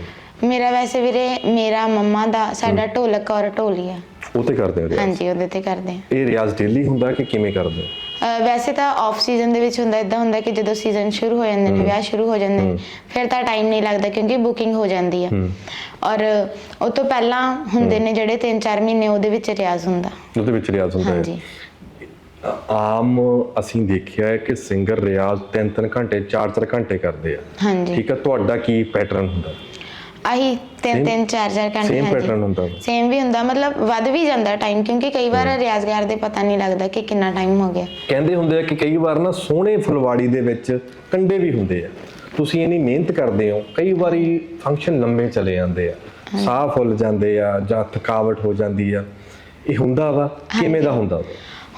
ਮੇਰਾ ਵੈਸੇ ਵੀਰੇ ਮੇਰਾ ਮੰਮਾ ਦਾ ਸਾਡਾ ਢੋਲਕ ਔਰ ਢੋਲੀਆ ਉਹ ਤੇ ਕਰਦੇ ਆ ਰਿਆਜ਼? ਹਾਂਜੀ ਉਹਦੇ ਤੇ ਕਰਦੇ ਆ। ਇਹ ਰਿਆਜ਼ ਡੇਲੀ ਹੁੰਦਾ ਕਿ ਕਿਵੇਂ ਕਰਦੇ? ਹੋ ਅਹ ਵੈਸੇ ਤਾਂ ਆਫ ਸੀਜ਼ਨ ਦੇ ਵਿੱਚ ਹੁੰਦਾ ਇਦਾਂ ਹੁੰਦਾ ਕਿ ਜਦੋਂ ਸੀਜ਼ਨ ਸ਼ੁਰੂ ਹੋ ਜਾਂਦੇ ਨੇ ਵਿਆਹ ਸ਼ੁਰੂ ਹੋ ਜਾਂਦੇ ਨੇ ਫਿਰ ਤਾਂ ਟਾਈਮ ਨਹੀਂ ਲੱਗਦਾ ਕਿਉਂਕਿ ਬੁਕਿੰਗ ਹੋ ਜਾਂਦੀ ਆ। ਔਰ ਉਹ ਤੋਂ ਪਹਿਲਾਂ ਹੁੰਦੇ ਨੇ ਜਿਹੜੇ 3-4 ਮਹੀਨੇ ਉਹਦੇ ਵਿੱਚ ਰਿਆਜ਼ ਹੁੰਦਾ। ਉਹਦੇ ਵਿੱਚ ਰਿਆਜ਼ ਹੁੰਦਾ ਹੈ। ਹਾਂਜੀ। ਆਮ ਅਸੀਂ ਦੇਖਿਆ ਹੈ ਕਿ ਸਿੰਗਰ ਰਿਆਜ਼ 3-3 ਘੰਟੇ 4-4 ਘੰਟੇ ਕਰਦੇ ਆ। ਹਾਂਜੀ। ਠੀਕ ਹੈ ਤੁਹਾਡਾ ਕੀ ਪੈਟਰਨ ਹੁੰਦਾ? ਆਹੀ ਤਿੰਨ ਤਿੰਨ ਚਾਰ ਚਾਰ ਘੰਟੇ ਸੇਮ ਪੈਟਰਨ ਹੁੰਦਾ ਸੇਮ ਵੀ ਹੁੰਦਾ ਮਤਲਬ ਵੱਧ ਵੀ ਜਾਂਦਾ ਟਾਈਮ ਕਿਉਂਕਿ ਕਈ ਵਾਰ ਰਿਆਜ਼ਗਾਰ ਦੇ ਪਤਾ ਨਹੀਂ ਲੱਗਦਾ ਕਿ ਕਿੰਨਾ ਟਾਈਮ ਹੋ ਗਿਆ। ਕਹਿੰਦੇ ਹੁੰਦੇ ਆ ਕਿ ਕਈ ਵਾਰ ਨਾ ਸੋਹਣੇ ਫੁਲਵਾੜੀ ਦੇ ਵਿੱਚ ਕੰਡੇ ਵੀ ਹੁੰਦੇ ਆ। ਤੁਸੀਂ ਇੰਨੀ ਮਿਹਨਤ ਕਰਦੇ ਹੋ ਕਈ ਵਾਰੀ ਫੰਕਸ਼ਨ ਲੰਮੇ ਚਲੇ ਜਾਂਦੇ ਆ। ਸਾਹ ਫੁੱਲ ਜਾਂਦੇ ਆ ਜਾਂ ਥਕਾਵਟ ਹੋ ਜਾਂਦੀ ਆ। ਇਹ ਹੁੰਦਾ ਵਾ? ਕਿਵੇਂ ਦਾ ਹੁੰਦਾ ਵਾ?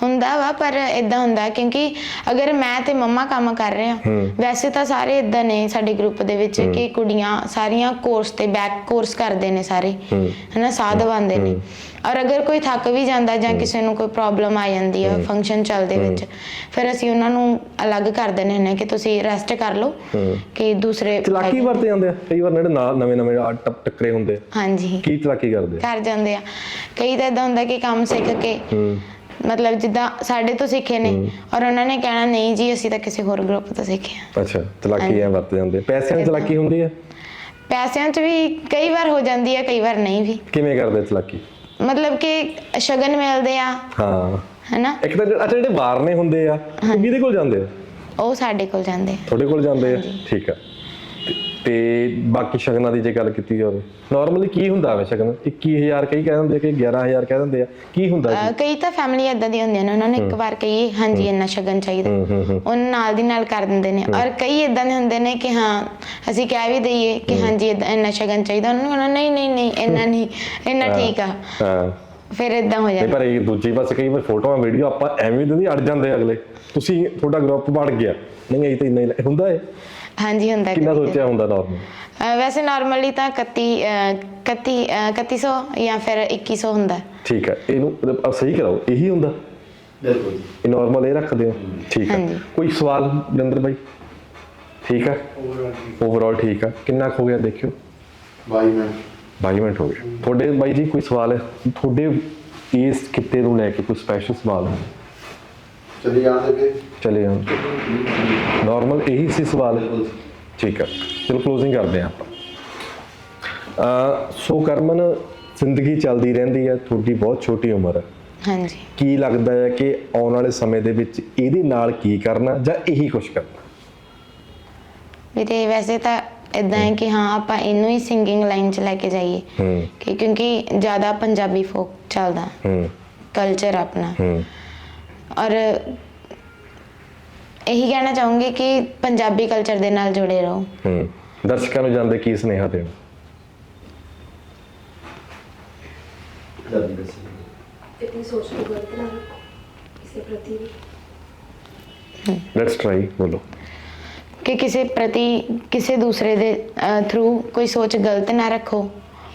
ਹੁੰਦਾ ਵਾ ਪਰ ਇਦਾਂ ਹੁੰਦਾ ਕਿਉਂਕਿ ਅਗਰ ਮੈਂ ਤੇ ਮੰਮਾ ਕੰਮ ਕਰ ਰਹੇ ਆ ਵੈਸੇ ਤਾਂ ਸਾਰੇ ਇਦਾਂ ਨੇ ਸਾਡੇ ਗਰੁੱਪ ਦੇ ਵਿੱਚ ਕਿ ਕੁੜੀਆਂ ਸਾਰੀਆਂ ਕੋਰਸ ਤੇ ਬੈਕ ਕੋਰਸ ਕਰਦੇ ਨੇ ਸਾਰੇ ਹਨਾ ਸਾਹ ਦਵਾਉਂਦੇ ਨੇ। ਔਰ ਅਗਰ ਕੋਈ ਥੱਕ ਵੀ ਜਾਂਦਾ ਜਾਂ ਕਿਸੇ ਨੂੰ ਕੋਈ ਪ੍ਰੋਬਲਮ ਆ ਜਾਂਦੀ ਆ ਫੰਕਸ਼ਨ ਚੱਲਦੇ ਵਿੱਚ ਫਿਰ ਅਸੀਂ ਉਹਨਾਂ ਨੂੰ ਅਲੱਗ ਕਰ ਦਿੰਦੇ ਹਾਂ ਕਿ ਤੁਸੀਂ ਰੈਸਟ ਕਰ ਲਓ ਕਿ ਦੂਸਰੇ ਚਲਾਕੀ ਵਰਤੇ ਜਾਂਦੇ ਆ ਕਈ ਵਾਰ ਜਿਹੜੇ ਨਾਲ ਨਵੇਂ ਨਵੇਂ ਟੱਪ ਟੱਕਰੇ ਹੁੰਦੇ ਹਾਂਜੀ। ਕੀ ਚਲਾਕੀ ਕਰਦੇ ਕਰ ਜਾਂਦੇ ਆ। ਕਈ ਤਾਂ ਇਦਾਂ ਹੁੰਦਾ ਕਿ ਕੰਮ ਸਿੱਖ ਕੇ ਮਤਲਬ ਜਿੱਦਾਂ ਸਾਡੇ ਤੋਂ ਸਿੱਖੇ ਨੇ ਔਰ ਉਹਨਾਂ ਨੇ ਕਹਿਣਾ ਨਹੀਂ ਜੀ ਅਸੀਂ ਤਾਂ ਕਿਸੇ ਹੋਰ ਗਰੁੱਪ ਤੋਂ ਸਿੱਖੇ ਆ ਅੱਛਾ ਚਲਾਕੀ ਐ ਵਰਤੇ ਜਾਂਦੇ ਆ। ਪੈਸਿਆਂ ਦੀ ਚਲਾਕੀ ਹੁੰਦੀ ਆ ਪੈਸਿਆਂ 'ਚ ਵੀ ਕਈ ਵਾਰ ਹੋ ਜਾਂਦੀ ਹੈ ਕਈ ਵਾਰ ਨਹੀਂ ਵੀ। ਕਿਵੇਂ ਕਰਦੇ ਆ ਚਲਾਕੀ ਮਤਲਬ ਕਿ ਸ਼ਗਨ ਮਿਲਦੇ ਆ। ਹਾਂ। ਹਨਾ? ਇੱਕ ਤਾਂ ਅੱਛਾ ਜਿਹੜੇ ਵਾਰਨੇ ਹੁੰਦੇ ਆ ਉਹ ਕਿਹਦੇ ਕੋਲ ਜਾਂਦੇ ਆ? ਉਹ ਸਾਡੇ ਕੋਲ ਜਾਂਦੇ ਆ। ਤੁਹਾਡੇ ਕੋਲ ਜਾਂਦੇ ਆ? ਠੀਕ ਆ। ਤੇ- ਬਾਕੀ ਸ਼ਗਨਾਂ ਦੀ ਜੇ ਗੱਲ ਕੀਤੀ ਜਾਵੇ ਨਾਰਮਲੀ ਕੀ ਹੁੰਦਾ ਵੇ ਸ਼ਗਨ? 21000 ਕਈ ਕਹਿ ਦਿੰਦੇ ਕਿ 11000 ਕਹਿ ਦਿੰਦੇ ਆ। ਕੀ ਹੁੰਦਾ ਅਹ ਕਈ ਤਾਂ ਫੈਮਿਲੀ ਇਦਾਂ ਦੀਆਂ ਹੁੰਦੀਆਂ ਨੇ ਉਹਨਾਂ ਨੇ ਇੱਕ ਵਾਰ ਕਹੀਏ ਹਾਂਜੀ ਇੰਨਾ ਸ਼ਗਨ ਚਾਹੀਦਾ। ਉਹਨਾਂ ਨਾਲ ਦੀ ਨਾਲ ਕਰ ਦਿੰਦੇ ਨੇ। ਔਰ ਕਈ ਇਦਾਂ ਦੇ ਹੁੰਦੇ ਨੇ ਕਿ ਹਾਂ ਅਸੀਂ ਕਹਿ ਵੀ ਦਈਏ ਕਿ ਹਾਂਜੀ ਇੰਨਾ ਸ਼ਗਨ ਚਾਹੀਦਾ। ਉਹਨਾਂ ਨੂੰ ਕਹਿਣਾ, ਨਹੀਂ ਨਹੀਂ ਨਹੀਂ ਇੰਨਾ ਨਹੀਂ ਇੰਨਾ ਠੀਕ ਆ। ਹਾਂ। ਫਿਰ ਇਦਾਂ ਹੋ ਜਾਂਦਾ। ਪਰ ਇਹ ਦੂਜੀ ਪਾਸੇ ਕਈ ਵਾਰ ਫੋਟੋਆਂ ਵੀਡੀਓ ਆਪਾਂ ਐਵੇਂ ਦਿੰਦੀ ਅੜ ਜਾਂਦੇ ਅਗਲੇ। ਤੁਸੀਂ ਤੁਹਾਡਾ ਗਰੁੱਪ ਬਣ ਗਿਆ। ਨਹੀਂ ਇਹ ਤਾਂ ਇੰਨਾ ਹੀ ਹੁੰਦਾ ਹੈ ਹਾਂਜੀ ਹੁੰਦਾ ਕਿੰਨਾ ਕਦੀ- ਸੋਚਿਆ ਹੁੰਦਾ ਨਾਰਮਲ ਅਹ ਵੈਸੇ ਨਾਰਮਲੀ ਤਾਂ 31 ਅਹ 31 ਅਹ 3100 ਜਾਂ ਫਿਰ 2100 ਹੁੰਦਾ। ਠੀਕ ਹੈ ਇਹਨੂੰ ਮਤਲਬ ਆਹ ਸਹੀ ਕਰਾਓ ਇਹੀ ਹੁੰਦਾ? ਬਿਲਕੁਲ ਇਹ ਨਾਰਮਲ ਇਹ ਰੱਖਦੇ ਹੋ? ਠੀਕ ਹੈ। ਹਾਂਜੀ। ਕੋਈ ਸਵਾਲ ਜੰਦਰ ਬਾਈ? ਠੀਕ ਹੈ? ਓਵਰਆਲ ਠੀਕ। ਹੈ। ਕਿੰਨਾ ਕੁ ਹੋ ਗਿਆ ਦੇਖਿਓ? ਬਾਈ ਮੈਂ 22 ਮਿੰਟ ਹੋ ਗਏ। ਤੁਹਾਡੇ ਬਾਈ ਜੀ ਕੋਈ ਸਵਾਲ ਹੈ? ਤੁਹਾਡੇ ਇਸ ਕਿੱਤੇ ਨੂੰ ਲੈ ਕੇ ਕੋਈ ਸਪੈਸ਼ਲ ਸਵਾਲ ਹੈ? ਚਲੀ ਜਾਂਦੇ ਫਿਰ ਚਲੇ ਜਾਓ ਨਾਰਮਲ ਇਹੀ ਸੀ ਸਵਾਲ। ਠੀਕ ਹੈ ਚਲੋ ਕਲੋਜ਼ਿੰਗ ਕਰਦੇ ਹਾਂ ਆਪਾਂ। ਅ ਸੋ ਕਰਮਨ ਜ਼ਿੰਦਗੀ ਚੱਲਦੀ ਰਹਿੰਦੀ ਹੈ ਤੁਹਾਡੀ ਬਹੁਤ ਛੋਟੀ ਉਮਰ ਹੈ ਹਾਂਜੀ। ਕੀ ਲੱਗਦਾ ਹੈ ਕਿ ਆਉਣ ਵਾਲੇ ਸਮੇਂ ਦੇ ਵਿੱਚ ਇਹਦੇ ਨਾਲ ਕੀ ਕਰਨਾ ਜਾਂ ਇਹੀ ਕੁਝ ਕਰਨਾ? ਵੀਰੇ ਵੈਸੇ ਤਾਂ ਇਦਾਂ ਹੈ ਕਿ ਹਾਂ ਆਪਾਂ ਇਹਨੂੰ ਹੀ ਸਿੰਗਿੰਗ ਲਾਈਨ 'ਚ ਲੈ ਕੇ ਜਾਈਏ। ਹੂੰ। ਕਿ ਕਿਉਂਕਿ ਜ਼ਿਆਦਾ ਪੰਜਾਬੀ ਫੋਕ ਚੱਲਦਾ। ਹੂੰ। ਕਲਚਰ ਆਪਣਾ। ਹੂੰ। ਔਰ ਇਹੀ ਕਹਿਣਾ ਚਾਹੂੰਗੀ ਕਿ ਪੰਜਾਬੀ ਕਲਚਰ ਦੇ ਨਾਲ ਜੁੜੇ ਰਹੋ। ਹੂੰ ਦਰਸ਼ਕਾਂ ਨੂੰ ਜਾਂਦੇ ਕੀ ਸੁਨੇਹਾ ਦਿਓ? ਪੰਜਾਬੀ ਦੱਸੋ। ਇਤਨੀ ਸੋਚ ਨੂੰ ਗਲਤ ਨਾ ਰੱਖੋ ਪ੍ਰਤੀ ਲੈਟਸ ਟਰਾਈ ਬੋਲੋ। ਕਿ ਕਿਸੇ ਪ੍ਰਤੀ ਕਿਸੇ ਦੂਸਰੇ ਦੇ ਥਰੂ ਕੋਈ ਸੋਚ ਗਲਤ ਨਾ ਰੱਖੋ।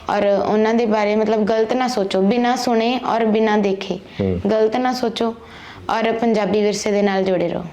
ਔਰ ਉਹਨਾਂ ਦੇ ਬਾਰੇ ਮਤਲਬ ਗਲਤ ਨਾ ਸੋਚੋ। ਬਿਨਾ ਸੁਣੇ ਔਰ ਬਿਨਾ ਦੇਖੇ। ਗਲਤ ਨਾ ਸੋਚੋ। ਔਰ ਪੰਜਾਬੀ ਵਿਰਸੇ ਦੇ ਨਾਲ ਜੁੜੇ ਰਹੋ।